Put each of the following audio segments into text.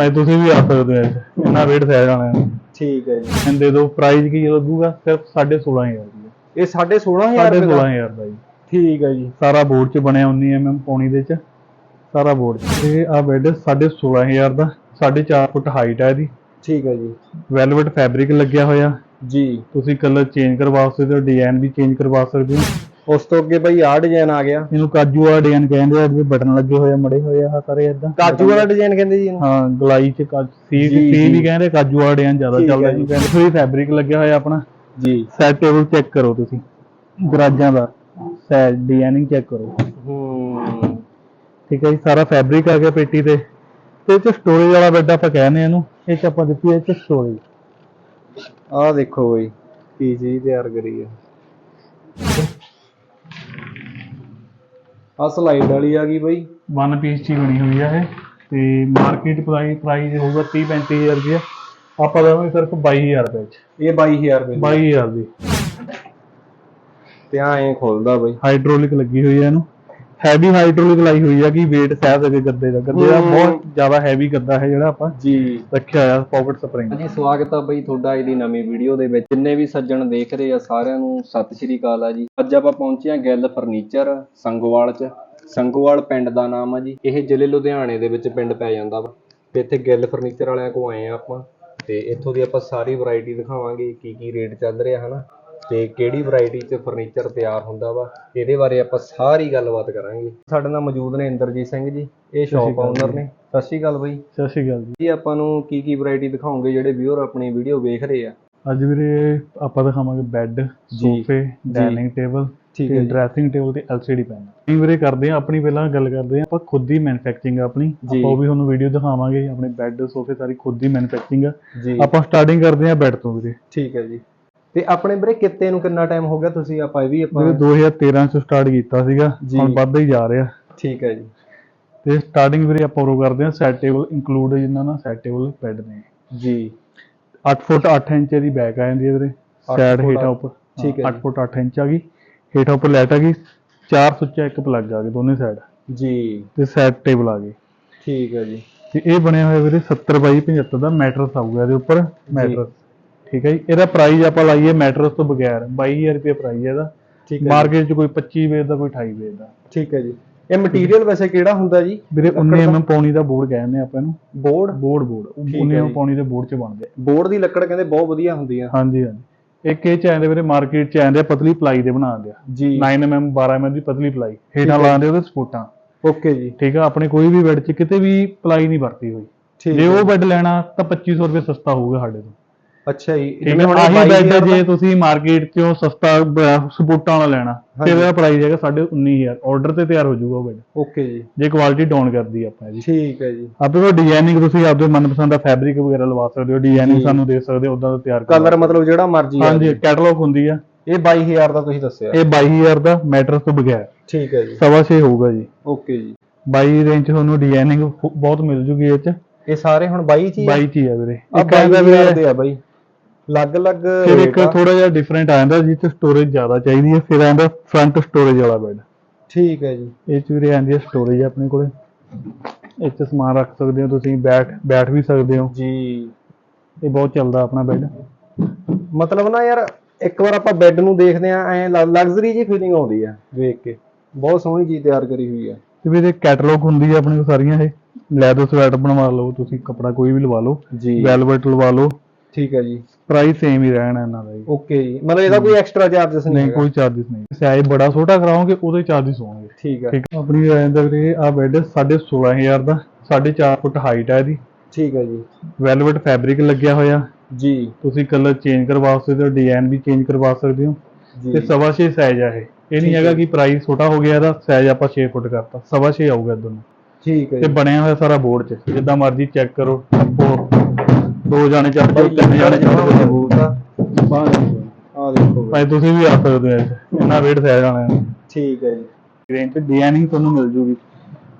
ਭਾਈ ਤੁਸੀਂ ਵੀ ਆ ਸਕਦੇ ਹੋ। ਇੰਨਾ ਵੇਟ ਸਾਈਜ਼ ਆਣਾ ਹੈ ਠੀਕ ਹੈ ਜੀ। ਇਹਦੇ ਦੋ ਪ੍ਰਾਈਸ ਕੀ ਲੱਗੂਗਾ ਸਿਰਫ 16500 ਦੀ ਇਹ 16500 ਸਾਢੇ ਰੁਪਏ ਦਾ? 16000 ਦਾ ਜੀ। ਠੀਕ ਹੈ ਜੀ। ਸਾਰਾ ਬੋਰਡ ਚ ਬਣਿਆ 19 mm ਪੌਣੀ ਦੇ ਚ। ਸਾਰਾ ਬੋਰਡ ਚ। ਆ ਬੈੱਡ 16500 ਦਾ। 4.5 ਫੁੱਟ ਹਾਈਟ ਹੈ ਇਹਦੀ। ਠੀਕ ਹੈ ਜੀ। ਵੈਲਵਟ ਫੈਬਰਿਕ ਲੱਗਿਆ ਹੋਇਆ। ਜੀ। ਤੁਸੀਂ ਕਲਰ ਚੇਂਜ ਕਰਵਾ ਸਕਦੇ ਹੋ। ਡਿਜ਼ਾਈਨ ਵੀ ਚੇਂਜ ਕਰਵਾ ਸਕਦੇ ਹੋ। ਉਸ ਤੋਂ ਅੱਗੇ ਬਈ ਆਹ ਡਿਜ਼ਾਈਨ ਆ ਗਿਆ। ਇਹਨੂੰ ਕਾਜੂ ਵਾਲਾ ਡਿਜ਼ਾਈਨ ਕਹਿੰਦੇ ਆ ਵੀ ਬਟਨ ਲੱਗੇ ਹੋਏ ਆ ਮੜੇ ਹੋਏ ਆ ਸਾਰੇ ਇਦਾਂ ਕਾਜੂ ਵਾਲਾ ਡਿਜ਼ਾਈਨ ਕਹਿੰਦੇ ਜੀ ਇਹਨੂੰ? ਹਾਂ ਗਲਾਈ ਚ ਕਾਜੂ ਸੀ ਸੀ। ਵੀ ਕਹਿੰਦੇ ਕਾਜੂ ਵਾਲਾ ਡਿਜ਼ਾਈਨ ਜ਼ਿਆਦਾ ਚੱਲਦਾ ਜੀ। ਕਹਿੰਦੇ ਫ੍ਰੀ ਫੈਬਰਿਕ ਲੱਗਿਆ ਹੋਇਆ ਆਪਣਾ। ਜੀ। ਸੈਟ ਟੇਬਲ ਚੈੱਕ ਕਰੋ ਤੁਸੀਂ। ਦਰਾਜਾਂ ਦਾ। ਸੈਟ ਡਿਜ਼ਾਈਨਿੰਗ ਚੈੱਕ ਕਰੋ। ਹੂੰ। ਠੀਕ ਹੈ ਜੀ ਸਾਰਾ ਫੈਬਰਿਕ ਆ ਗਿਆ ਪੇਟੀ ਤੇ। ਤੇ ਇਹ ਚ ਸਟੋਰੇਜ ਵਾਲਾ ਬੈੱਡ ਆਪਾਂ ਕਹਿੰਦੇ ਆ ਇਹਨੂੰ। ਇਹ ਚ ਆਪਾਂ ਦਿੱਤੀ ਹੈ ਇਹ ਚ ਸਟੋਰੇਜ ਆਹ ਦੇਖੋ ਬਈ ਕੀ ਚੀਜ਼ ਤਿਆਰ ਕਰੀ ਹੈ ਆ ਸਲਾਈਡ ਵਾਲੀ ਆ ਗਈ ਬਈ। ਵਨ ਪੀਸ ਚ ਹੀ ਬਣੀ ਹੋਈ ਆ ਇਹ ਤੇ ਮਾਰਕੀਟ ਪ੍ਰਾਈਸ ਪ੍ਰਾਈਸ ਹੋਊਗਾ 30 35000 ਰੁਪਏ ਆਪਾਂ ਦੇਵਾਂਗੇ ਸਿਰਫ 22000 ਰੁਪਏ ਚ। ਇਹ 22000 ਰੁਪਏ ਦੀ। 22000 ਦੀ। ਤੇ ਆ ਐਂ ਖੁੱਲਦਾ ਬਈ। ਹਾਈਡ੍ਰੋਲਿਕ ਲੱਗੀ ਹੋਈ ਹੈ ਇਹਨੂੰ। ਹੈਵੀ ਹਾਈਡ੍ਰੋਲਿਕ ਲਾਈ ਹੋਈ ਹੈ ਕਿ weight ਸਹਿ ਸਕੇ ਗੱਦੇ ਦਾ। ਗੱਦੇ ਦਾ। ਬਹੁਤ ਜ਼ਿਆਦਾ ਹੈਵੀ ਗੱਦਾ ਹੈ ਜਿਹੜਾ ਆਪਾਂ ਜੀ। ਰੱਖਿਆ ਹੋਇਆ ਪਾਕਟ ਸਪਰਿੰਗ ਹਾਂਜੀ ਸਵਾਗਤ ਆ ਬਈ ਤੁਹਾਡਾ ਅੱਜ ਦੀ ਨਵੀਂ ਵੀਡੀਓ ਦੇ ਵਿੱਚ। ਜਿੰਨੇ ਵੀ ਸੱਜਣ ਦੇਖ ਰਹੇ ਆ ਸਾਰਿਆਂ ਨੂੰ ਸਤਿ ਸ਼੍ਰੀ ਅਕਾਲ ਆ ਜੀ। ਅੱਜ ਆਪਾਂ ਪਹੁੰਚੇ ਆ ਗਿੱਲ ਫਰਨੀਚਰ ਸੰਗੋਵਾਲ ਚ। ਸੰਗੋਵਾਲ ਪਿੰਡ ਦਾ ਨਾਮ ਆ ਜੀ। ਇਹ ਜ਼ਿਲ੍ਹੇ ਲੁਧਿਆਣੇ ਦੇ ਵਿੱਚ ਪਿੰਡ ਪੈ ਜਾਂਦਾ ਵਾ। ਤੇ ਇੱਥੇ ਗਿੱਲ ਫਰਨੀਚਰ ਵਾਲਿਆਂ ਕੋਲ ਆਏ ਆ ਆਪਾਂ। ਤੇ ਇੱਥੋਂ ਦੀ ਆਪਾਂ ਸਾਰੀ ਵੈਰਾਈਟੀ ਦਿਖਾਵਾਂਗੇ ਕੀ ਕੀ ਰੇਟ ਚੱਲ ਰਿਹਾ ਹਨਾ। ਤੇ ਕਿਹੜੀ ਵੈਰਾਈਟੀ 'ਚ ਫਰਨੀਚਰ ਤਿਆਰ ਹੁੰਦਾ ਵਾ ਇਹਦੇ ਬਾਰੇ ਆਪਾਂ ਸਾਰੀ ਗੱਲਬਾਤ ਕਰਾਂਗੇ। ਸਾਡੇ ਨਾਲ ਮੌਜੂਦ ਨੇ ਇੰਦਰਜੀਤ ਸਿੰਘ ਜੀ ਇਹ ਸ਼ਾਪ ਓਨਰ ਨੇ। ਸਤਿ ਸ਼੍ਰੀ ਅਕਾਲ ਬਈ। ਸਤਿ ਸ਼੍ਰੀ ਅਕਾਲ ਜੀ। ਆਪਾਂ ਨੂੰ ਕੀ ਕੀ ਵੈਰਾਈਟੀ ਦਿਖਾਓਗੇ ਜਿਹੜੇ ਵੀਅਰ ਆਪਣੀ ਵੀਡੀਓ ਵੇਖ ਰਹੇ ਆ? ਅੱਜ ਵੀਰੇ ਆਪਾਂ ਦਿਖਾਵਾਂਗੇ ਬੈੱਡ ਸੋਫੇ ਡਾਈਨਿੰਗ ਟੇਬਲ ਠੀਕ ਹੈ ਡਰੈਸਿੰਗ ਟੇਬਲ ਤੇ LCD ਪੈਨ ਅਸੀਂ ਵੀਰੇ ਕਰਦੇ ਆ ਆਪਣੀ ਪਹਿਲਾਂ ਗੱਲ ਕਰਦੇ ਆ ਆਪਾਂ ਖੁਦ ਹੀ ਮੈਨੂਫੈਕਚਰਿੰਗ ਆ ਆਪਣੀ। ਆਪਾਂ ਉਹ ਵੀ ਤੁਹਾਨੂੰ ਵੀਡੀਓ ਦਿਖਾਵਾਂਗੇ ਆਪਣੇ ਬੈੱਡ ਸੋਫੇ ਸਾਰੀ ਖੁਦ ਹੀ ਮੈਨੂਫੈਕਚਰਿੰਗ ਆ। ਆਪਾਂ ਸਟਾਰਟਿੰਗ ਕਰਦੇ ਆ ਬੈੱਡ ਤੋਂ ਵੀਰੇ। ਠੀਕ ਹੈ ਜੀ। ਤੇ ਆਪਣੇ ਵੀਰੇ ਕਿੱਤੇ ਨੂੰ ਕਿੰਨਾ ਟਾਈਮ ਹੋ ਗਿਆ ਤੁਸੀਂ ਆਪਾਂ ਇਹ ਵੀ ਆਪਾਂ ਵੀਰੇ 2013 ਚ ਸਟਾਰਟ ਕੀਤਾ ਸੀਗਾ। ਹੁਣ ਵੱਧਦਾ ਹੀ ਜਾ ਰਿਹਾ। ਠੀਕ ਹੈ ਜੀ। ਤੇ ਸਟਾਰਟਿੰਗ ਵੀਰੇ ਆਪਾਂ ਉਹ ਕਰਦੇ ਆ ਸੈਟ ਟੇਬਲ ਇਨਕਲੂਡ ਜਿੰਨਾ ਨਾ ਸੈਟ ਟੇਬਲ ਬੈੱਡ ਨੇ। ਜੀ। 8 ਫੁੱਟ 8 ਇੰਚ ਦੀ ਬੈਕ ਆ ਜਾਂਦੀ ਹੈ ਵੀਰੇ। ਫੁੱਟ ਹੇਠਾਂ ਉੱਪਰ। ਠੀਕ ਹੈ 8 ਜੀ। ਫੁੱਟ 8 ਇੰਚ ਆ ਗਈ। ਹੇਠਾਂ ਉੱਪਰ ਲਾਈਟ ਆ ਗਈ। ਚਾਰ ਸੁੱਚਾ ਇੱਕ ਪਲੱਗ ਆ ਗਏ ਦੋਨੇ ਸਾਈਡ ਜੀ। ਤੇ ਸੈਟ ਟੇਬਲ ਆ ਗਈ ਠੀਕ ਹੈ ਜੀ। ਤੇ ਇਹ ਬਣਿਆ ਹੋਇਆ ਵੀਰੇ 70 ਬਾਈ 75 ਦਾ ਮੈਟਰਸ ਆਊਗਾ ਇਹਦੇ ਉੱਪਰ। ਮੈਟਰਸ। ਠੀਕ ਹੈ ਜੀ। ਇਹਦਾ ਪ੍ਰਾਈਸ ਆਪਾਂ ਲਾਈਏ ਮੈਟਰਸ ਤੋਂ ਬਗੈਰ 22000 ਰੁਪਏ ਪ੍ਰਾਈਸ ਹੈ ਇਹਦਾ। ਠੀਕ ਹੈ। ਮਾਰਕੀਟ 'ਚ ਕੋਈ 25 ਵੇਚ ਦਾ ਕੋਈ 28 ਵੇਚ ਦਾ। ਠੀਕ ਹੈ ਜੀ। ਇਹ ਮਟੀਰੀਅਲ ਵੈਸੇ ਕਿਹੜਾ ਹੁੰਦਾ ਜੀ? ਵੀਰੇ ਲੱਕੜ 19 ਦਾ? mm ਪੌਣੀ ਦਾ ਬੋਰਡ ਕਹਿੰਦੇ ਆਪਾਂ ਇਹਨੂੰ। ਬੋਰਡ? Board board. ਠੀਕ ਹੈ 19 mm। ਪੌਣੀ ਦੇ ਬੋਰਡ 'ਚ ਬਣਦੇ ਆ। ਬੋਰਡ ਦੀ ਲੱਕੜ ਕਹਿੰਦੇ ਬਹੁਤ ਵਧੀਆ ਹੁੰਦੀ ਆ ਹਾਂਜੀ ਹਾਂਜੀ। ਇੱਕ ਇਹ ਚ ਆਉਂਦੇ ਵੀਰੇ ਮਾਰਕੀਟ 'ਚ ਆਉਂਦੇ ਆ ਪਤਲੀ ਪਲਾਈ ਦੇ ਬਣਾਉਂਦੇ ਆ। ਜੀ। 9 mm 12 mm ਦੀ ਪਤਲੀ ਪਲਾਈ। ਹੇਠਾਂ। ਲਾਉਂਦੇ ਉਹਦੇ ਸਪੋਰਟਾਂ ਓਕੇ ਜੀ। ਠੀਕ ਆ ਆਪਣੇ ਕੋਈ ਵੀ ਬੈੱਡ 'ਚ ਕਿਤੇ ਵੀ ਪਲਾਈ ਨਹੀਂ ਵਰਤੀ ਹੋਈ। ਜੇ। ਉਹ ਬੈੱਡ ਲੈਣਾ ਤਾਂ 2500 ਰੁਪਏ ਸਸਤਾ ਹੋਊਗਾ ਸਾਡੇ ਤੋਂ। ਅੱਛਾ ਜੀ ਠੀਕ ਹੈ ਆਹੀ ਬੈੱਡ ਜੇ ਤੁਸੀਂ ਮਾਰਕੀਟ 'ਚੋਂ ਸਸਤਾ ਸਪੋਰਟਾਂ ਵਾਲਾ ਲੈਣਾ। ਤੇ ਇਹਦਾ ਪ੍ਰਾਈਸ ਹੈਗਾ 19000 ਆਰਡਰ ਤੇ ਤਿਆਰ ਹੋ ਜਾਊਗਾ ਉਹ ਬੈੱਡ ਓਕੇ ਜੀ। ਜੇ ਕੁਆਲਿਟੀ ਡਾਊਨ ਕਰਦੀ ਆਪਾਂ ਜੀ ਠੀਕ ਹੈ ਜੀ। ਆਪੇ ਕੋ ਡਿਜ਼ਾਈਨਿੰਗ ਤੁਸੀਂ ਆਪਦੇ ਮਨਪਸੰਦ ਦਾ ਫੈਬਰਿਕ ਵਗੈਰਾ ਲਵਾ ਸਕਦੇ ਹੋ ਡਿਜ਼ਾਈਨਿੰਗ। ਸਾਨੂੰ ਦੇ ਸਕਦੇ ਹੋ ਉਦਾਂ ਦਾ ਤਿਆਰ ਕਲਰ ਮਤਲਬ ਜਿਹੜਾ ਮਰਜ਼ੀ ਹਾਂਜੀ ਕੈਟਲੌਗ ਹੁੰਦੀ ਆ। ਇਹ 22000 ਦਾ ਤੁਸੀਂ ਦੱਸਿਆ। ਇਹ 22000 ਦਾ ਮੈਟਰਸ ਤੋਂ ਬਗੈਰ। ਠੀਕ ਹੈ ਜੀ। ਸਵਾ ਛੇ ਹੋਊਗਾ ਜੀ। ਓਕੇ ਜੀ। 22 ਰੇਂਜ ਤੁਹਾਨੂੰ ਡਿਜ਼ਾਈਨਿੰਗ ਬਹੁਤ ਮਿਲ ਜੂਗੀ ਇਹ 'ਚ। ਇਹ ਸਾਰੇ ਹੁਣ 22 ਚ ਹੀ ਆ? 22 'ਚ ਹੀ ਆ ਵੀਰੇ। ਇੱਕ ਆਂਦਾ ਵੀਰੇ ਆ ਬਾਈ। ਅਲੱਗ-ਅਲੱਗ ਫਿਰ ਇੱਕ rate ਆ। ਥੋੜਾ ਜਿਹਾ ਡਿਫਰੈਂਟ ਆ ਜਾਂਦਾ 'ਚ ਸਟੋਰੇਜ ਜ਼ਿਆਦਾ ਚਾਹੀਦੀ ਹੈ ਫਿਰ ਆਂਦਾ ਫਰੰਟ ਸਟੋਰੇਜ ਵਾਲਾ ਬੈੱਡ ਠੀਕ ਹੈ ਜੀ। ਇਹ 'ਚ ਵੀਰੇ ਆਂਦੀ ਹੈ ਸਟੋਰੇਜ ਆਪਣੇ ਕੋਲੇ। ਇਹ 'ਚ ਸਮਾਨ ਰੱਖ ਸਕਦੇ ਹੋ ਤੁਸੀਂ ਬੈਠ ਬੈਠ ਵੀ ਸਕਦੇ ਹੋ। ਜੀ। ਇਹ ਬਹੁਤ ਚੱਲਦਾ ਆਪਣਾ ਬੈੱਡ ਮਤਲਬ ਨਾ ਯਾਰ ਇੱਕ ਵਾਰ ਆਪਾਂ ਬੈੱਡ ਨੂੰ ਦੇਖਦੇ ਆ ਐ ਲਗਜ਼ਰੀ ਜੀ ਫੀਲਿੰਗ ਆਉਂਦੀ ਆ ਵੇਖ ਕੇ। ਬਹੁਤ ਸੋਹਣੀ ਚੀਜ਼ ਤਿਆਰ ਕਰੀ ਹੋਈ ਆ ਤੇ ਵੀਰੇ ਕੈਟਲੌਗ ਹੁੰਦੀ ਹੈ ਆਪਣੇ ਕੋਲ ਸਾਰੀਆਂ ਇਹ। ਲੈਦਰ ਸਵੈਟਰ ਬਣਵਾ ਲਓ ਤੁਸੀਂ ਕੱਪੜਾ ਕੋਈ ਵੀ ਲਵਾ ਲਓ। ਜੀ। ਵੈਲਵਟ ਲਵਾ ਲਓ। ਠੀਕ ਹੈ ਜੀ। ਪ੍ਰਾਈਸ ਸੇਮ ਹੀ ਰਹਿਣਾ ਇਹਨਾਂ ਦਾ ਜੀ। ਓਕੇ ਜੀ। ਮਤਲਬ ਇਹਦਾ ਕੋਈ ਐਕਸਟਰਾ ਚਾਰजेस ਨਹੀਂ ਨਹੀਂ ਕੋਈ ਚਾਰजेस ਨਹੀਂ। ਸਾਈਜ਼ ਬੜਾ ਛੋਟਾ ਕਰਾਓਗੇ ਉਹਦੇ ਚਾਰजेस ਹੋਣਗੇ। ਠੀਕ ਹੈ। ਠੀਕ ਆਪਣੀ ਰੇਂਜ ਦਾ ਵੀਰੇ ਆ ਬੈੱਡ 16500 ਦਾ 4.5 ਫੁੱਟ ਹਾਈਟ ਹੈ ਇਹਦੀ। ਠੀਕ ਹੈ ਜੀ। ਵੈਲਵਟ ਫੈਬਰਿਕ ਲੱਗਿਆ ਹੋਇਆ। ਜੀ। ਤੁਸੀਂ ਕਲਰ ਚੇਂਜ ਕਰਵਾ ਸਕਦੇ ਹੋ ਡਿਜ਼ਾਈਨ ਵੀ ਚੇਂਜ ਕਰਵਾ ਸਕਦੇ ਹੋ। ਤੇ ਸਵਾ ਛੇ ਸਾਈਜ਼ ਆ ਇਹ। ਇਹ ਨਹੀਂ ਹੈਗਾ ਹੈ। ਕਿ ਪ੍ਰਾਈਸ ਛੋਟਾ ਹੋ ਗਿਆ ਇਹਦਾ ਸਾਈਜ਼ ਆਪਾਂ 6 ਫੁੱਟ ਕਰਤਾ। ਸਵਾ ਛੇ ਆਊਗਾ ਦੋਨੋਂ। ਠੀਕ ਹੈ ਤੇ ਬਣਿਆ ਹੋਇਆ ਸਾਰਾ ਬੋਰਡ 'ਚ। ਜਿੱਦਾਂ ਮਰਜ਼ੀ ਚੈੱਕ ਕਰੋ ਟੱਪੋ ਦੋ ਜਾਣੇ ਜਾਓ ਤਿੰਨ ਜਾਣੇ ਚੱਲ ਜਾਓ ਆ ਬਾਹਰ ਆ ਦੇਖੋ ਬਈ। ਭਾਈ ਤੁਸੀਂ ਵੀ ਆ ਸਕਦੇ ਹੋ ਇੱਥੇ। ਇੰਨਾ ਵੇਟ ਆਣਾ ਹੈ ਠੀਕ ਹੈ ਜੀ। ਰੇਂਜ ਤੇ ਡਿਜ਼ਾਈਨਿੰਗ ਤੁਹਾਨੂੰ ਮਿਲ ਜੂਗੀ।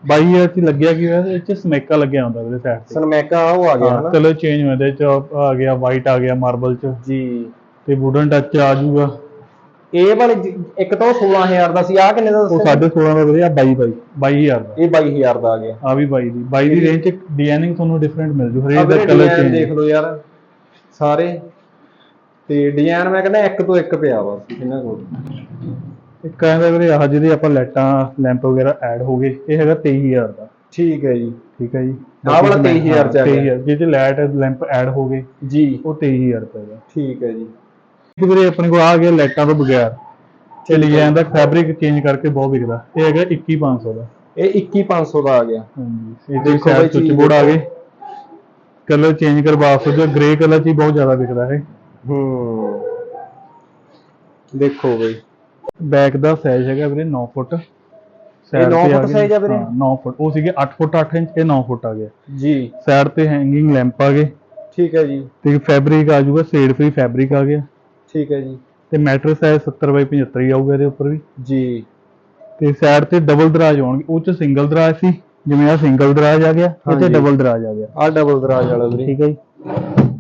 22000 ਚ ਲੱਗਿਆ ਕੀ ਹੋਇਆ? ਇਹ ਚ ਸਮੈਕਾ ਲੱਗਿਆ ਹੁੰਦਾ ਉਹਦੇ ਸਾਈਡ ਤੇ। ਸਨਮੈਕਾ ਉਹ ਆ ਗਿਆ ਹਨਾ। ਕਲਰ ਚੇਂਜ ਹੁੰਦੇ ਚ ਆ ਗਿਆ ਵਾਈਟ ਆ ਗਿਆ ਮਾਰਬਲ ਚ। ਜੀ। ਤੇ ਵੁਡਨ ਟੱਚ ਆ ਜਾਊਗਾ। ਇਹ ਵਾਲੇ ਜ- ਇੱਕ ਤਾਂ ਉਹ 16000 ਦਾ ਸੀ ਆ ਕਿੰਨੇ ਦਾ ਉਹ ਦੱਸਿਆ? 16.5 ਦਾ ਵੀਰੇ ਆ 22 22 22000 ਦਾ। ਇਹ 22000 ਦਾ ਆ ਗਿਆ। ਆ ਵੀ 22 ਦੀ 22 ਦੀ ਰੇਂਜ ਚ ਡਿਜ਼ਾਈਨਿੰਗ ਤੁਹਾਨੂੰ ਡਿਫਰੈਂਟ ਮਿਲ ਜੂ ਹਰੇਕ ਦਾ ਕਲਰ ਚੇਂਜ ਦੇਖ ਲਓ ਯਾਰ ਸਾਰੇ। ਤੇ ਡਿਜ਼ਾਈਨ ਮੈਂ ਕਹਿੰਦਾ ਇੱਕ ਤੋਂ ਇੱਕ ਪਿਆ ਵਾ ਇਹਨਾਂ ਕੋਲ। ਇੱਕ ਕਹਿੰਦਾ ਵੀਰੇ ਆਹ ਜਿਹਦੇ ਆਪਾਂ ਲਾਈਟਾਂ ਲੈਂਪ ਵਗੈਰਾ ਐਡ ਹੋ ਗਏ ਇਹ ਹੈਗਾ 23000 ਦਾ। ਠੀਕ ਹੈ ਜੀ। ਠੀਕ ਹੈ ਜੀ। ਆਹ ਵਾਲਾ 23,000 ਚ ਆ ਗਿਆ। 23000 ਜਿਹਦੇ ਲਾਈਟ ਲੈਂਪ ਐਡ ਹੋ ਗਏ ਜੀ। ਉਹ 23000 ਰੁਪਏ ਦਾ। ਠੀਕ ਹੈ ਜੀ। ਇੱਕ ਵੀਰੇ ਆਪਣੇ ਕੋਲ ਆ ਗਿਆ ਲਾਈਟਾਂ ਤੋਂ ਬਗੈਰ ਇਹ ਡਿਜ਼ਾਈਨ ਦਾ ਫੈਬਰਿਕ ਚੇਂਜ ਕਰਕੇ ਬਹੁਤ ਵਿਕਦਾ। ਇਹ ਹੈਗਾ 21500 ਦਾ। ਇਹ 21500 ਦਾ ਆ ਗਿਆ। ਹਾਂਜੀ ਇਹਦੇ ਸਾਈਡ ਸੁੱਚ ਚੀਜ਼ ਬੋਰਡ ਆ ਗਏ। ਕਲਰ ਚੇਂਜ ਕਰਵਾ ਸਕਦੇ ਹੋ ਗ੍ਰੇ ਕਲਰ ਚ ਬਹੁਤ ਜ਼ਿਆਦਾ ਵਿਕਦਾ ਹੈ ਹੂੰ। ਦੇਖੋ ਬਈ। ਬੈਕ ਦਾ ਸਾਈਜ਼ ਹੈਗਾ ਵੀਰੇ 9 ਫੁੱਟ। ਤੇ ਆ ਫੁੱਟ ਗਏ- size ਆ ਵੀਰੇ? ਹਾਂ 9 ਫੁੱਟ। ਉਹ ਸੀਗੇ 8 ਫੁੱਟ 8 ਇੰਚ ਇਹ 9 ਫੁੱਟ ਆ ਗਿਆ। ਜੀ। ਸਾਈਡ ਤੇ ਹੈਂਗਿੰਗ ਲੈਂਪ ਆ ਗਏ। ਠੀਕ ਹੈ ਜੀ। ਤੇ ਫੈਬਰਿਕ ਆ ਜਾਊਗਾ ਸ਼ੇਡ ਫ੍ਰੀ ਫੈਬਰਿਕ ਆ ਗਿਆ। ਠੀਕ ਹੈ ਜੀ। ਤੇ ਮੈਟਰ ਸਾਈਜ਼ 70 ਬਾਈ 75 ਹੀ ਆਊਗਾ ਇਹਦੇ ਉੱਪਰ ਵੀ। ਜੀ। ਤੇ ਸਾਈਡ ਤੇ ਡਬਲ ਦਰਾਜ ਆਉਣਗੇ ਉਹ ਚ ਸਿੰਗਲ ਦਰਾਜ ਸੀ ਜਿਵੇਂ ਆ ਸਿੰਗਲ ਦਰਾਜ ਆ ਗਿਆ ਇਹ ਤੇ ਹਾਂਜੀ। ਡਬਲ ਦਰਾਜ ਆ ਗਿਆ। ਆ ਡਬਲ ਦਰਾਜ ਵਾਲਾ ਵੀਰੇ। ਠੀਕ ਹੈ ਜੀ।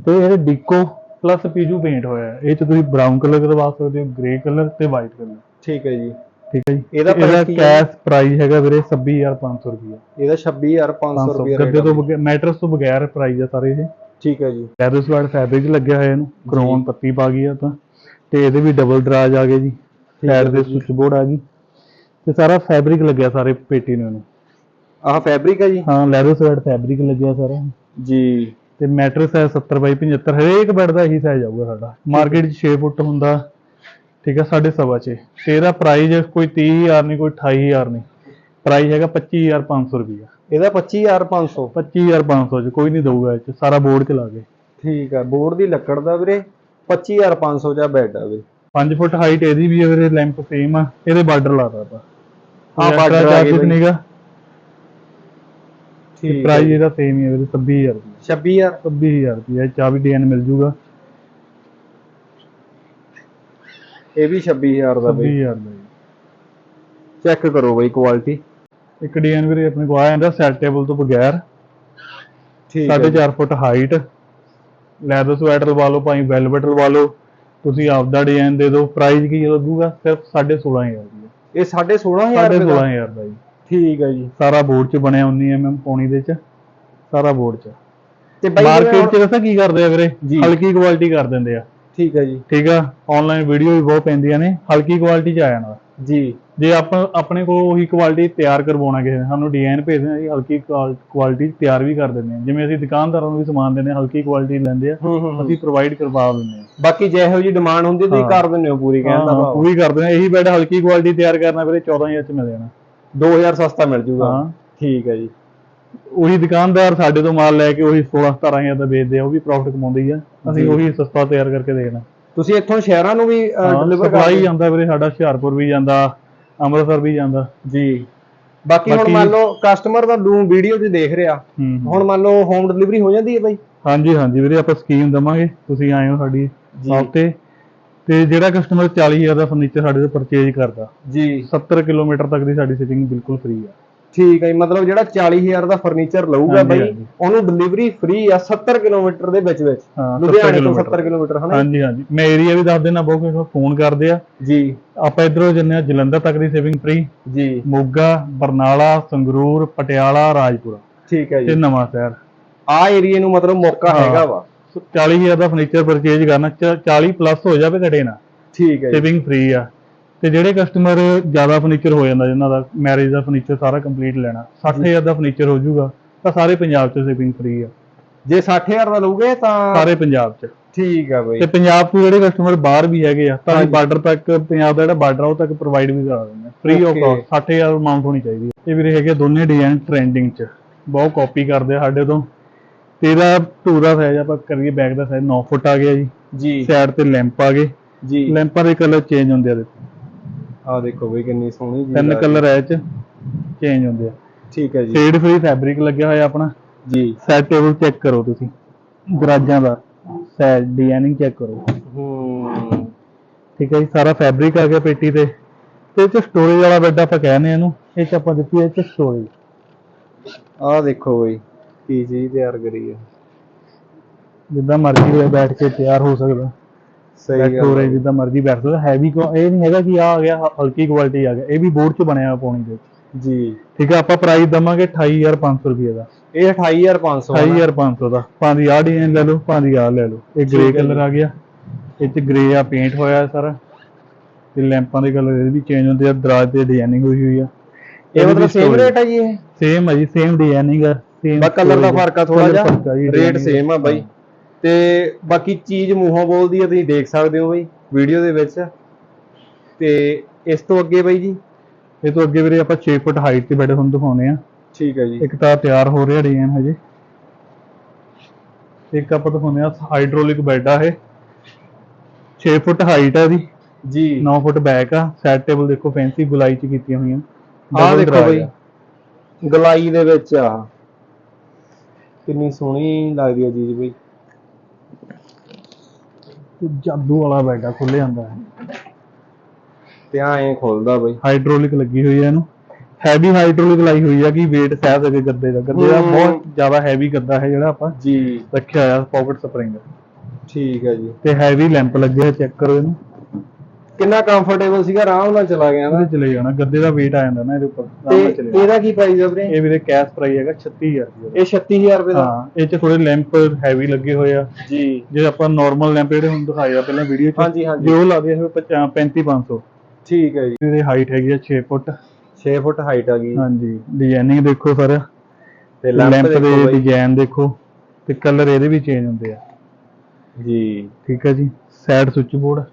ਤੇ ਇਹ ਡਿਕੋ ਪਲੱਸ ਪੀਜੂ ਪੇਂਟ ਹੋਇਆ। ਹੈ। ਇਹ ਚ ਤੁਸੀਂ ਬਰਾਊਨ ਕਲਰ ਕਰਵਾ ਸਕਦੇ ਹੋ ਗ੍ਰੇ ਕਲਰ ਤੇ ਵਾਈਟ ਕਲਰ ਠੀਕ ਹੈ ਜੀ। ਠੀਕ ਹੈ ਜੀ। ਇਹਦਾ ਤੇ ਇਹਦਾ price ਕੀ ਹੈ? ਕੈਸ਼ ਪ੍ਰਾਈਸ ਹੈਗਾ ਵੀਰੇ 26500 ਰੁਪਏ ਇਹਦਾ 26500 500 ਰੁਪਏ ਗੱਦੇ ਤੋਂ ਬਗੈਰ ਮੈਟਰਸ ਤੋਂ ਬਗੈਰ ਪ੍ਰਾਈਸ ਆ ਸਾਰੇ ਇਹ। ਠੀਕ ਹੈ ਜੀ। ਲੈਦਰ ਸਵਾਡ ਫੈਬਰਿਕ ਲੱਗਿਆ ਹੋਇਆ ਇਹਨੂੰ ਕ੍ਰੋਮ ਪੱਤੀ ਪਾ ਗਈ ਆ ਤਾਂ। ਤੇ ਇਹਦੇ ਵੀ ਡਬਲ ਦਰਾਜ ਆ ਗਏ ਜੀ ਸਾਈਡ ਦੇ ਸੁੱਚ ਬੋਰਡ ਆ ਗਈ। ਤੇ ਸਾਰਾ ਫੈਬਰਿਕ ਲੱਗਿਆ ਸਾਰੇ ਪੇਟੀ ਨੂੰ ਇਹਨੂੰ। ਆਹ ਫੈਬਰਿਕ ਹੈ ਜੀ? ਹਾਂ ਲੈਦਰ ਸਵਾਡ ਫੈਬਰਿਕ ਲੱਗਿਆ ਸਾਰਾ। ਜੀ। ਤੇ ਮੈਟਰਸ ਹੈ 70 ਬਾਈ 75 ਹਰੇਕ ਬੈੱਡ ਦਾ ਇਹੀ ਸਾਈਜ਼ ਆਊਗਾ ਸਾਡਾ। ਮਾਰਕੀਟ 'ਚ 6 ਫੁੱਟ ਹੁੰਦਾ ਠੀਕ ਹੈ ਸਾਢੇ ਸਵਾ 'ਚ ਤੇ ਇਹਦਾ ਪ੍ਰਾਈਸ ਕੋਈ 30000 ਨਹੀਂ ਕੋਈ 28000 ਨਹੀਂ। ਪ੍ਰਾਈਸ ਹੈਗਾ 25500 ਰੁਪਇਆ ਇਹਦਾ 25500 25500 'ਚ ਕੋਈ ਨਹੀਂ ਦਊਗਾ ਇਹ 'ਚ ਸਾਰਾ ਬੋਰਡ 'ਚ ਲਾ ਕੇ। ਠੀਕ ਹੈ ਬੋਰਡ ਦੀ ਲੱਕੜ ਦਾ ਵੀਰੇ 25500 ਦਾ ਬੈੱਡ ਆ ਵੀਰੇ। 5 ਫੁੱਟ ਹਾਈਟ ਇਹਦੀ ਵੀ ਹੈ ਵੀਰੇ ਲੈਂਪ ਸੇਮ ਆ ਇਹਦੇ ਬਾਰਡਰ ਲਾਤਾ ਆਪਾਂ। ਆ ਗਏ ਕੁਝ ਬਈ। ਨਹੀਂਗਾ। ਠੀਕ ਪ੍ਰਾਈਸ ਇਹਦਾ ਸੇਮ ਹੀ ਹੈ ਵੀਰੇ 26000 ਰੁਪਏ। 26000 26000 ਰੁਪਏ ਇਹ 'ਚ ਆ ਵੀ ਡਿਜ਼ਾਈਨ ਮਿਲ ਜੂਗਾ। ਇਹ ਵੀ 26000 ਦਾ ਬਈ। 26000 ਦਾ। ਚੈੱਕ ਕਰੋ ਬਈ ਕੁਆਲਿਟੀ ਇੱਕ ਡਿਜ਼ਾਈਨ ਵੀਰੇ ਆਪਣੇ ਕੋਲ ਆ ਜਾਂਦਾ ਸੈਟ ਟੇਬਲ ਤੋਂ ਬਗੈਰ। ਠੀਕ ਹੈ ਸਾਢੇ 4 ਫੁੱਟ ਹਾਈਟ ਲੈਦਰ ਸਵੈਟਰ ਲਵਾ ਲਓ ਭਾਈ ਵੈਲਵਟ ਲਵਾ ਲਓ ਤੁਸੀਂ ਆਪਦਾ ਡਿਜ਼ਾਈਨ ਦੇ ਦਿਓ। ਪ੍ਰਾਈਸ ਕੀ ਲੱਗੂਗਾ ਸਿਰਫ 16500 ਰੁਪਏ ਇਹ 16500 ਰੁਪਏ ਦਾ? 16500 ਦਾ ਜੀ। ਠੀਕ ਹੈ ਜੀ। ਸਾਰਾ ਬੋਰਡ 'ਚ ਬਣਿਆ 19 mm ਪੌਣੀ ਦੇ 'ਚ। ਸਾਰਾ ਬੋਰਡ 'ਚ। ਤੇ ਬਾਈ ਮਾਰਕੀਟ 'ਚ ਦੱਸਾਂ ਕੀ ਕਰਦੇ ਆ ਵੀਰੇ। ਹਲਕੀ ਕੁਆਲਿਟੀ ਕਰ ਦਿੰਦੇ ਆ। ਠੀਕ ਹੈ ਜੀ। ਠੀਕ ਆ? ਆਨਲਾਈਨ ਵੀਡੀਓ ਵੀ ਬਹੁਤ ਪੈਂਦੀਆਂ ਨੇ। ਹਲਕੀ ਕੁਆਲਿਟੀ 'ਚ ਆ ਜਾਣਾ। ਜੀ। ਜੇ ਆਪਾਂ ਆਪਣੇ ਕੋਲ ਉਹੀ ਕੁਆਲਿਟੀ ਤਿਆਰ ਕਰਵਾਉਣਾ ਕਿਸੇ ਨੇ ਸਾਨੂੰ ਡਿਜ਼ਾਈਨ ਭੇਜਦੇ ਆ ਜੀ ਹਲਕੀ ਕੁਆਲਿਟੀ ਤਿਆਰ ਵੀ ਕਰ ਦਿੰਦੇ ਆ। ਜਿਵੇਂ ਅਸੀਂ ਦੁਕਾਨਦਾਰਾਂ ਨੂੰ ਵੀ ਸਮਾਨ ਦਿੰਦੇ ਆ ਹਲਕੀ ਕੁਆਲਿਟੀ ਲੈਂਦੇ ਆ ਹੂੰ ਹੂੰ ਅਸੀਂ ਪ੍ਰੋਵਾਈਡ ਕਰਵਾ ਦਿੰਦੇ ਆ। ਬਾਕੀ ਜਿਹੋ ਜੀ ਡਿਮਾਂਡ ਹੁੰਦੀ ਤੁਸੀਂ ਹਾਂ। ਕਰ ਦਿੰਦੇ ਹੋ ਪੂਰੀ ਕਹਿਣ ਦਾ ਹਾਂ, ਭਾਵ। ਪੂਰੀ ਕਰ ਦਿੰਦੇ ਆ। ਇਹੀ ਬੈਡ ਹਲਕੀ ਕੁਆਲਿਟੀ ਤਿਆਰ ਕਰਨਾ ਵੀਰੇ 14000 ਚ ਮਿਲ ਜਾਣਾ। 2000 ਸਸਤਾ ਮਿਲ ਜੂਗਾ। ਹਾਂ। ਠੀਕ ਹੈ ਜੀ। ਉਹੀ ਦੁਕਾਨਦਾਰ ਸਾਡੇ ਤੋਂ ਮਾਲ ਲੈ ਕੇ ਉਹੀ 16 17000 ਦਾ ਵੇਚਦੇ ਆ ਉਹ ਵੀ ਪ੍ਰੋਫਿਟ ਕਮਾਉਂਦੇ ਹੀ ਆ। ਅਸੀਂ ਜੀ। ਉਹੀ ਸਸਤਾ ਤਿਆਰ ਕਰਕੇ ਦੇਣਾ। ਤੁਸੀਂ ਇੱਥੋਂ ਸ਼ਹਿਰਾਂ ਨੂੰ ਵੀ ਡਿਲੀਵਰ ਸਪਲਾਈ ਜਾਂਦਾ ਵੀਰੇ ਸਾਡਾ ਹੁਸ਼ਿਆਰਪੁਰ ਵੀ ਜਾਂਦਾ। ਅੰਮ੍ਰਿਤਸਰ ਵੀ ਜਾਂਦਾ। ਜੀ। ਬਾਕੀ ਹੁਣ ਬਾਕੀ- ਮੰਨ ਲਓ ਕਸਟਮਰ ਦਾ ਨੂੰ ਵੀਡੀਓ 'ਚ ਦੇਖ ਰਿਹਾ। ਹੂੰ ਹੁਣ ਮੰਨ ਲਓ ਹੋਮ ਡਿਲੀਵਰੀ ਹੋ ਜਾਂਦੀ ਹੈ ਬਾਈ? ਹਾਂਜੀ ਹਾਂਜੀ ਵੀਰੇ ਆਪਾਂ ਸਕੀਮ ਦਵਾਂਗੇ। ਤੁਸੀਂ ਆਏ ਹੋ ਸਾਡੀ ਜੀ। ਸ਼ਾਪ ਤੇ। ਤੇ ਜਿਹੜਾ ਕਸਟਮਰ 40000 ਦਾ ਫਰਨੀਚਰ ਸਾਡੇ ਤੋਂ ਪਰਚੇਜ ਕਰਦਾ ਜੀ। 70 ਕਿਲੋਮੀਟਰ ਤੱਕ ਦੀ ਸਾਡੀ ਸ਼ਿਪਿੰਗ ਬਿਲਕੁਲ ਫ੍ਰੀ ਆ। ਠੀਕ ਹੈ ਜੀ, ਮਤਲਬ ਜਿਹੜਾ 40000 ਦਾ ਫਰਨੀਚਰ ਲਊਗਾ ਬਾਈ। ਉਹਨੂੰ ਡਿਲੀਵਰੀ ਫ੍ਰੀ ਆ 70 ਕਿਲੋਮੀਟਰ ਦੇ ਵਿੱਚ ਵਿੱਚ। ਹਾਂ 70 ਲੁਧਿਆਣੇ ਤੋਂ ਕਿਲੋਮੀਟਰ। 70 ਕਿਲੋਮੀਟਰ ਹਨਾ ਹਾਂਜੀ ਹਾਂਜੀ। ਮੈਂ ਏਰੀਆ ਵੀ ਦੱਸ ਦੇਣਾ ਬਹੁਤ ਕਿਸੇ ਫੋਨ ਕਰਦੇ ਆ। ਜੀ। ਆਪਾਂ ਇਧਰੋਂ ਜੰਨੇ ਆ ਜਲੰਧਰ ਤੱਕ ਦੀ ਸ਼ਿਪਿੰਗ ਫ੍ਰੀ ਜੀ। ਮੋਗਾ ਬਰਨਾਲਾ ਸੰਗਰੂਰ ਪਟਿਆਲਾ ਰਾਜਪੁਰਾ। ਠੀਕ ਹੈ ਤੇ ਜੀ ਨਵਾਂ ਸ਼ਹਿਰ। ਆ ਏਰੀਏ ਨੂੰ ਮਤਲਬ ਮੌਕਾ। ਹੈਗਾ ਵਾ। 40000 ਦਾ ਫਰਨੀਚਰ ਪਰਚੇਜ ਕਰਨਾ ਚ- 40 ਪਲੱਸ ਹੋ ਜਾਵੇ ਘਟੇ ਨਾ ਠੀਕ ਹੈ ਜੀ। ਸ਼ਿਪਿੰਗ ਫ੍ਰੀ ਆ। ਤੇ ਜਿਹੜੇ ਕਸਟਮਰ ਜ਼ਿਆਦਾ ਫਰਨੀਚਰ ਹੋ ਜਾਂਦਾ ਜਿਨ੍ਹਾਂ ਦਾ ਮੈਰਿਜ ਦਾ ਫਰਨੀਚਰ ਸਾਰਾ ਕੰਪਲੀਟ ਲੈਣਾ 60000 ਦਾ ਫਰਨੀਚਰ ਹੋ ਜਾਊਗਾ ਤਾਂ ਸਾਰੇ ਪੰਜਾਬ 'ਚ ਸ਼ਿਪਿੰਗ ਫ੍ਰੀ ਆ। ਜੇ 60000 ਦਾ ਲਓਗੇ ਤਾਂ ਸਾਰੇ ਪੰਜਾਬ 'ਚ। ਠੀਕ ਆ ਬਾਈ। ਤੇ ਪੰਜਾਬ ਤੋਂ ਜਿਹੜੇ ਕਸਟਮਰ ਬਾਹਰ ਵੀ ਹੈਗੇ ਆ ਤਾਂ। ਬਾਰਡਰ ਤੱਕ ਪੰਜਾਬ ਦਾ ਜਿਹੜਾ ਬਾਰਡਰ ਆ ਉਹ ਤੱਕ ਪ੍ਰੋਵਾਈਡ ਵੀ ਕਰਾ ਦਿੰਦੇ ਆ। Free of. ਕਾਸਟ 60000 ਅਮਾਉਂਟ ਹੋਣੀ ਚਾਹੀਦੀ ਹੈ ਇਹ ਵੀਰੇ ਹੈਗੇ ਦੋਨੇ ਡਿਜ਼ਾਈਨ ਟ੍ਰੈਂਡਿੰਗ 'ਚ। ਬਹੁਤ ਕਾਪੀ ਕਰਦੇ ਆ ਸਾਡੇ ਤੋਂ। ਤੇ ਇਹਦਾ ਟੂ ਦਾ ਸਾਈਜ਼ ਆਪਾਂ ਕਰੀਏ ਬੈਕ ਦਾ ਸਾਈਜ਼ 9 ਫੁੱਟ ਆ ਗਿਆ ਜੀ। ਜੀ। ਸਾਈਡ ਤੇ ਲੈਂਪ ਆ ਗਏ। ਜੀ। ਲੈਂਪਾਂ ਦੇ ਕਲਰ ਚੇਂਜ ਹੁੰਦੇ ਆ ਦੇਖੋ। ਆ ਦੇਖੋ ਬਈ ਕਿੰਨੀ ਸੋਹਣੀ ਜੀ ਤਿੰਨ ਕਲਰ ਐ ਚ। ਚੇਂਜ ਹੁੰਦੇ ਆ। ਠੀਕ ਹੈ ਜੀ। ਸ਼ੇਡ ਫ੍ਰੀ ਫੈਬਰਿਕ ਲੱਗਿਆ ਹੋਇਆ ਆਪਣਾ। ਜੀ। ਸਾਈਡ ਟੇਬਲ ਚੈੱਕ ਕਰੋ ਤੁਸੀਂ। ਦਰਾਜਾਂ ਦਾ। ਸਾਈਡ ਡਿਜ਼ਾਈਨਿੰਗ ਚੈੱਕ ਕਰੋ। ਹੂੰ ਠੀਕ ਹੈ ਜੀ ਸਾਰਾ ਫੈਬਰਿਕ ਆ ਗਿਆ ਪੇਟੀ ਤੇ। ਤੇ ਇਹ ਚ ਸਟੋਰੇਜ ਵਾਲਾ ਬੈੱਡ ਆਪਾਂ ਕਹਿੰਦੇ ਇਹਨੂੰ। ਇਹ ਚ ਆਪਾਂ ਦਿੱਤੀ ਹੈ ਇਹ ਚ ਸਟੋਰੇਜ ਆ ਦੇਖੋ ਬਈ ਕੀ ਚੀਜ਼ ਤਿਆਰ ਕਰੀ ਹੈ। ਜਿੱਦਾਂ ਮਰਜ਼ੀ ਹੋਏ ਬੈਠ ਕੇ ਤਿਆਰ ਹੋ ਸਕਦਾ। ਸਹੀ ਹੈ। ਜਿੱਦਾਂ ਮਰਜ਼ੀ ਬੈਠ ਸਕਦਾ। ਹੈਵੀ ਇਹ ਨਹੀਂ ਹੈਗਾ ਕਿ ਆ ਆ ਗਿਆ ਹਲਕੀ ਕੁਆਲਿਟੀ ਆ ਗਿਆ। ਇਹ ਵੀ ਬੋਰਡ 'ਚ ਬਣਿਆ ਹੋਇਆ ਪੌਣੀ ਦੇ ਜੀ। ਠੀਕ ਹੈ ਆਪਾਂ ਪ੍ਰਾਈਸ ਦਵਾਂਗੇ 28500 ਰੁਪਏ ਦਾ। ਇਹ 28500 ਆ ਨਾ? 28500 ਦਾ। ਭਾਂਦੀ ਆਹ ਡਿਜ਼ਾਈਨ ਲੈ ਲਓ ਭਾਂਦੀ ਆਹ ਲੈ ਲਓ। ਇਹ ਗ੍ਰੇ ਕਲਰ। ਆ ਗਿਆ। ਇਹ 'ਚ ਗ੍ਰੇ ਆ ਪੇਂਟ ਹੋਇਆ ਸਾਰਾ। ਤੇ ਲੈਂਪਾਂ ਦੇ ਕਲਰ ਇਹ ਵੀ ਚੇਂਜ ਹੁੰਦੇ ਆ। ਦਰਾਜ ਤੇ ਡਿਜ਼ਾਈਨਿੰਗ ਹੋਈ ਹੋਈ ਆ। ਇਹ ਮਤਲਬ ਸੇਮ ਰੇਟ ਹੈ ਜੀ ਇਹ? ਸੇਮ ਹੈ ਜੀ ਸੇਮ ਡਿਜ਼ਾਈਨਿੰਗ ਆ ਸੇਮ ਬਸ ਕਲਰ ਦਾ ਫ਼ਰਕ ਆ ਥੋੜਾ ਜਿਹਾ। ਰੇਟ ਸੇਮ ਆ ਬਾਈ। ਤੇ ਬਾਕੀ ਚੀਜ਼ ਮੂੰਹੋਂ ਬੋਲਦੀ ਆ ਤੁਸੀਂ ਦੇਖ ਸਕਦੇ ਹੋ ਬਾਈ ਵੀਡੀਓ ਦੇ ਵਿੱਚ। ਤੇ ਇਸ ਤੋਂ ਅੱਗੇ ਬਾਈ ਜੀ ਇਹ ਤੋਂ ਅੱਗੇ ਵੀਰੇ ਆਪਾਂ 6 ਫੁੱਟ ਹਾਈਟ ਤੇ ਬੈਠੇ ਤੁਹਾਨੂੰ ਦਿਖਾਉਣੇ ਆ ਠੀਕ ਹੈ ਜੀ। ਇੱਕ ਤਾਂ ਤਿਆਰ ਹੋ ਰਿਹਾ ਡਿਜ਼ਾਈਨ ਹਜੇ। ਇੱਕ ਆਪਾਂ ਦਿਖਾਉਂਦੇ ਆ ਹਾਈਡ੍ਰੋਲਿਕ ਬੈੱਡ ਆ ਇਹ। 6 ਫੁੱਟ ਹਾਈਟ ਆ ਇਹਦੀ। ਜੀ। 9 ਫੁੱਟ ਬੈਕ ਆ। ਸਾਈਡ ਟੇਬਲ ਦੇਖੋ ਫੈਂਸੀ ਗੁਲਾਈ ਚ ਕੀਤੀਆਂ ਹੋਈਆਂ। Double ਦੇਖੋ ਬਾਈ ਆ। ਗਲਾਈ ਦੇ ਵਿੱਚ ਆ। ਕਿੰਨੀ ਸੋਹਣੀ ਲੱਗਦੀ ਹੈ ਚੀਜ਼ ਬਾਈ। ਤੇ ਜਾਦੂ ਵਾਲਾ ਬੈੱਡ ਆ ਖੁੱਲੇ ਜਾਂਦਾ ਹੈ। ਤੇ ਆ ਐਂ ਖੁੱਲਦਾ ਬਾਈ। ਹਾਈਡ੍ਰੋਲਿਕ ਲੱਗੀ ਹੋਈ ਹੈ ਇਹਨੂੰ। ਹੈਵੀ ਹਾਈਡ੍ਰੋਲਿਕ ਲਾਈ ਹੋਈ ਆ ਕਿ weight ਸਹਿ ਸਕੇ ਗੱਦੇ ਦਾ। ਗੱਦੇ ਦਾ। ਬਹੁਤ ਜ਼ਿਆਦਾ ਹੈਵੀ ਗੱਦਾ ਹੈ ਜਿਹੜਾ ਆਪਾਂ ਜੀ। ਰੱਖਿਆ ਹੋਇਆ ਪਾਕਟ ਸਪਰਿੰਗ ਠੀਕ ਹੈ ਜੀ। ਤੇ ਹੈਵੀ ਲੈਂਪ ਲੱਗੇ ਹੋਏ ਚੈੱਕ ਕਰੋ ਇਹਨੂੰ। ਕਿੰਨਾ ਕੰਫਰਟੇਬਲ ਸੀਗਾ ਆਰਾਮ ਨਾਲ ਚਲਾ ਗਿਆ ਨਾ। ਚਲੇ ਜਾਣਾ ਗੱਦੇ ਦਾ weight ਆ ਜਾਂਦਾ ਨਾ ਇਹਦੇ ਉੱਪਰ ਆਰਾਮ ਨਾਲ ਤੇ ਚਲੇ। ਇਹਦਾ ਕੀ ਪ੍ਰਾਈਸ ਹੈ ਵੀਰੇ? ਇਹ ਵੀਰੇ ਕੈਸ਼ ਪ੍ਰਾਈਸ ਹੈਗਾ 36000 ਰੁਪਏ ਇਹ 36000 ਰੁਪਏ ਦਾ? ਹਾਂ ਇਹ ਚ ਥੋੜੇ ਲੈਂਪ ਹੈਵੀ ਲੱਗੇ ਹੋਏ ਆ। ਜੀ। ਜੇ ਆਪਾਂ ਨਾਰਮਲ ਲੈਂਪ ਜਿਹੜੇ ਹੁਣ ਦਿਖਾਏ ਆ ਪਹਿਲਾਂ ਵੀਡੀਓ ਚ ਹਾਂਜੀ, ਹਾਂਜੀ। ਜੇ ਲੱਗਦੇ ਹੋਏ 35500 ਠੀਕ ਹੈ ਜੀ। ਇਹਦੀ ਹਾਈਟ ਹੈਗੀ ਆ 6 ਫੁੱਟ। 6 ਫੁੱਟ ਹਾਈਟ ਆ ਗਈ। ਹਾਂਜੀ ਡਿਜ਼ਾਈਨਿੰਗ ਦੇਖੋ ਸਰ। ਤੇ ਲੈਂਪ ਦੇ ਡਿਜ਼ਾਈਨ ਦੇਖੋ ਤੇ ਕਲਰ ਇਹਦੇ ਵੀ ਚੇਂਜ ਹੁੰਦੇ ਆ। ਜੀ। ਠੀਕ ਹੈ ਜੀ ਸਾਈਡ ਸੁੱਚ ਬੋਰਡ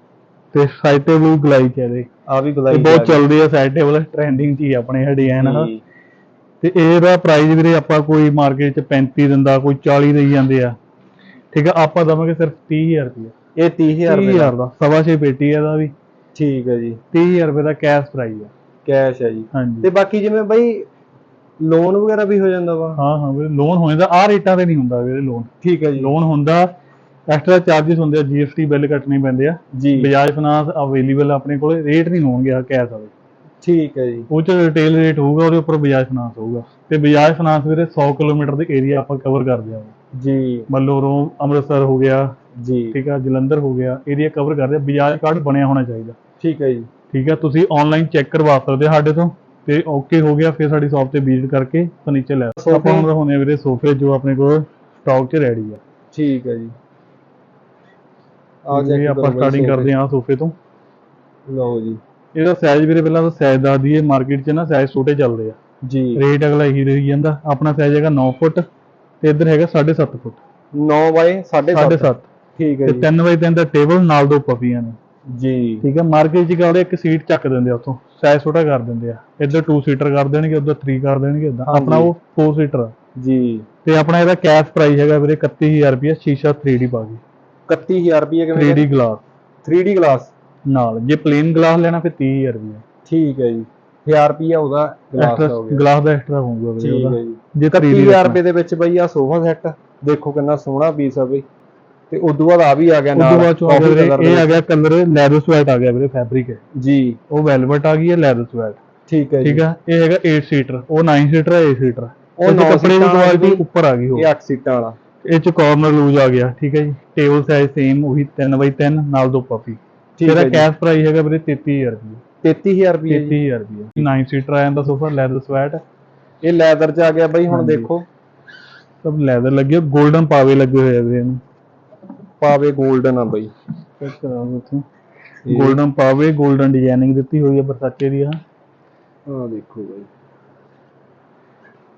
ਤੇ ਸਾਈਡ ਟੇਬਲ ਗਲਾਈ ਚ ਇਹਦੇ ਆ ਵੀ ਗਲਾਈ ਬਹੁਤ ਚੱਲਦੇ ਆ ਸਾਈਡ ਟੇਬਲ ਟ੍ਰੈਂਡਿੰਗ ਚ ਹੀ ਆਪਣੇ ਇਹ ਡਿਜ਼ਾਈਨ ਆ ਤੇ ਇਹਦਾ ਪ੍ਰਾਈਸ ਵੀਰੇ ਆਪਾਂ ਕੋਈ ਮਾਰਕੀਟ ਚ 35 ਦਿੰਦਾ ਕੋਈ 40 ਦੇਈ ਜਾਂਦੇ ਆ। ਠੀਕ ਆ ਆਪਾਂ ਦਵਾਂਗੇ ਸਿਰਫ 30000 ਰੁਪਏ ਇਹ 30000 ਰੁਪਏ ਦਾ। 30000 ਦਾ ਸਵਾ ਛੇ ਪੇਟੀ ਆ ਇਹਦਾ ਵੀ। ਠੀਕ ਹੈ ਜੀ। 30000 ਰੁਪਏ ਦਾ ਕੈਸ਼ ਪ੍ਰਾਈਸ ਆ। ਕੈਸ਼ ਹੈ ਜੀ। ਤੇ ਬਾਕੀ ਜਿਵੇਂ ਬਾਈ ਲੋਨ ਵਗੈਰਾ ਵੀ ਹੋ ਜਾਂਦਾ ਵਾ। ਹਾਂ ਹਾਂ ਵੀਰੇ ਲੋਨ ਹੋ ਜਾਂਦਾ। ਆ ਰੇਟਾਂ ਤੇ ਨਹੀਂ ਹੁੰਦਾ ਵੀਰੇ ਲੋਨ ਠੀਕ ਹੈ ਜੀ। ਲੋਨ ਹੁੰਦਾ ਐਕਸਟਰਾ ਚਾਰजेस ਹੁੰਦੇ ਆ ਜੀਐਸਟੀ ਬਿੱਲ ਕੱਟਣੇ ਪੈਂਦੇ ਆ। ਜੀ। ਬਜਾਜ ਫਾਈਨਾਂਸ ਅਵੇਲੇਬਲ ਆਪਣੇ ਕੋਲੇ ਰੇਟ ਨਹੀਂ ਹੋਣਗੇ ਆ ਕੈਸ਼ ਵਾਲੇ। ਠੀਕ ਹੈ ਜੀ। ਉਹ ਚ ਰਿਟੇਲ ਰੇਟ ਹੋਊਗਾ ਉਹਦੇ ਉੱਪਰ ਬਜਾਜ ਫਾਈਨਾਂਸ ਹੋਊਗਾ। ਤੇ ਬਜਾਜ ਫਾਈਨਾਂਸ ਵੀਰੇ 100 ਕਿਲੋਮੀਟਰ ਦੇ ਏਰੀਆ ਆਪਾਂ ਕਵਰ ਕਰਦੇ ਆ। ਜੀ। ਮੱਲੋਰੋਂ ਅੰਮ੍ਰਿਤਸਰ ਹੋ ਗਿਆ ਜੀ। ਠੀਕ ਆ ਜਲੰਧਰ ਹੋ ਗਿਆ ਏਰੀਆ ਕਵਰ ਕਰਦੇ ਆ। ਬਜਾਜ ਕਾਰਡ ਬਣਿਆ ਹੋਣਾ ਚਾਹੀਦਾ। ਠੀਕ ਹੈ ਜੀ। ਠੀਕ ਆ ਤੁਸੀਂ ਆਨਲਾਈਨ ਚੈੱਕ ਕਰਵਾ ਸਕਦੇ ਸਾਡੇ ਤੋਂ। ਤੇ ਓਕੇ ਹੋ ਗਿਆ ਫਿਰ ਸਾਡੀ ਸ਼ਾਪ ਤੇ ਵਿਜ਼ਿਟ ਕਰਕੇ ਫਰਨੀਚਰ ਲੈ। ਆਪਾਂ ਹੁਣ ਆ ਵੀਰੇ ਸੋਫੇ ਜੋ ਆਪਣੇ ਕੋਲ ਸਟਾਕ 'ਚ ਰੈਡੀ ਆ। ਠੀਕ ਹੈ ਜੀ। ਆ ਜੀ ਆਪਾਂ ਸਟਾਰਟਿੰਗ ਕਰਦੇ ਆ ਸੋਫੇ ਤੋਂ। ਲਓ ਜੀ। ਇਹਦਾ ਸਾਈਜ਼ ਵੀਰੇ ਪਹਿਲਾਂ ਤਾਂ ਸਾਈਜ਼ ਦੱਸ ਦਈਏ ਮਾਰਕੀਟ 'ਚ ਨਾ ਸਾਈਜ਼ ਛੋਟੇ ਚੱਲਦੇ ਆ। ਜੀ। ਰੇਟ ਅਗਲਾ ਇਹੀ ਰਹੀ ਜਾਂਦਾ। ਆਪਣਾ ਸਾਈਜ਼ ਹੈਗਾ 9 ਫੁੱਟ ਤੇ ਇੱਧਰ ਹੈਗਾ 7.5 ਫੁੱਟ। 9 ਬਾਈ 7.5 7.5 ਠੀਕ ਹੈ ਤੇ ਜੀ। 3 ਬਾਈ 3 ਦਾ ਟੇਬਲ ਨਾਲ ਦੋ ਪਫੀਆਂ ਨੇ। ਜੀ। ਠੀਕ ਹੈ ਮਾਰਕੀਟ 'ਚ ਕਹਿੰਦੇ ਇੱਕ ਸੀਟ ਚੱਕ ਦਿੰਦੇ ਆ ਉੱਥੋਂ। ਸਾਈਜ਼ ਛੋਟਾ ਕਰ ਦਿੰਦੇ ਆ। ਇੱਧਰ 2 ਸੀਟਰ ਕਰ ਦੇਣਗੇ ਉੱਧਰ 3 ਕਰ ਦੇਣਗੇ ਇਦਾਂ। ਆਪਣਾ ਉਹ 4 ਸੀਟਰ ਜੀ। ਤੇ ਆਪਣਾ ਇਹਦਾ ਕੈਸ਼ ਪ੍ਰਾਈਸ ਹੈਗਾ ਵੀਰੇ 31000 ਰੁਪਏ ਸ਼ੀਸ਼ਾ 3D ਪਾ ਕੇ। 31000 ਰੁਪਏ ਕਿਵੇਂ 3D ਗਲਾਸ 3D ਗਲਾਸ ਨਾਲ ਜੇ ਪਲੇਨ ਗਲਾਸ ਲੈਣਾ ਫਿਰ 30000 ਰੁਪਏ ਠੀਕ ਹੈ ਜੀ। 1000 ਰੁਪਏ ਉਹਦਾ ਗਲਾਸ ਦਾ ਹੋ ਐਕਸਟਰਾ ਗਿਆ। ਗਲਾਸ ਦਾ ਐਕਸਟਰਾ ਹੋਊਗਾ ਵੀਰੇ ਠੀਕ ਹੈ ਜੀ। ਜੇ 3D 30000 ਲੈਣਾ। ਰੁਪਏ ਦੇ ਵਿੱਚ ਬਈ ਆ ਸੋਫਾ ਸੈੱਟ ਦੇਖੋ ਕਿੰਨਾ ਸੋਹਣਾ ਪੀਸ ਆ ਬਈ। ਤੇ ਉਦੋਂ ਬਾਅਦ ਆ ਵੀ ਆ ਗਿਆ ਨਾਲ ਬਾਅਦ ਚੋਂ ਆ ਗਿਆ coffee ਵੀਰੇ colour ਦੇ ਇਹ ਆ ਗਿਆ ਕਲਰ ਲੈਦਰ ਸਵੈਟ ਆ ਗਿਆ ਵੀਰੇ ਫੈਬਰਿਕ ਹੈ। ਜੀ। ਉਹ ਵੈਲਵਟ ਆ ਗਈ ਹੈ ਲੈਦਰ ਸਵੈਟ ਠੀਕ ਹੈ ਜੀ। ਠੀਕ ਆ? ਇਹ ਹੈਗਾ 8 ਸੀਟਰ ਉਹ 9 ਸੀਟਰ ਹੈ 8 ਸੀਟਰ ਉਹ ਕੱਪੜੇ ਦੀ ਕੁਆਲਿਟੀ। ਉੱਪਰ ਆ ਗਈ ਉਹ ਇਹ 8 ਸੀਟਾਂ ਵਾਲਾ। ਇਹ ਚ ਕਾਰਨਰ ਲੂਜ ਆ ਗਿਆ ਠੀਕ ਹੈ ਜੀ? ਟੇਬਲ ਸਾਈਜ਼ ਸੇਮ ਉਹੀ 3x3 ਨਾਲ ਦੋ ਪਾਪੀ ਤੇਰਾ ਕੈਸ਼ ਪ੍ਰਾਈਸ ਹੈਗਾ ਵੀਰੇ 33000 ਰੁਪਏ 33000 ਰੁਪਏ 33000 ਰੁਪਏ 9 ਸੀਟਰ ਆ ਜਾਂਦਾ ਸੋਫਾ ਲੈਦਰ ਸਵੈਟ ਇਹ ਲੈਦਰ ਚ ਆ ਗਿਆ ਬਾਈ ਹੁਣ ਦੇਖੋ। ਸਭ ਲੈਦਰ ਲੱਗਿਆ 골ਡਨ ਪਾਵੇ ਲੱਗੇ ਹੋਏ ਆ ਵੀਰੇ ਇਹਨੂੰ। ਪਾਵੇ 골ਡਨ ਆ ਬਾਈ। ਚੈੱਕ ਕਰਾਓ ਉੱਥੇ 골ਡਨ ਪਾਵੇ 골ਡਨ ਡਿਜ਼ਾਈਨਿੰਗ ਦਿੱਤੀ ਹੋਈ ਹੈ ਬਰਸਾਚੇ ਦੀ ਆ। ਆ ਦੇਖੋ ਬਾਈ।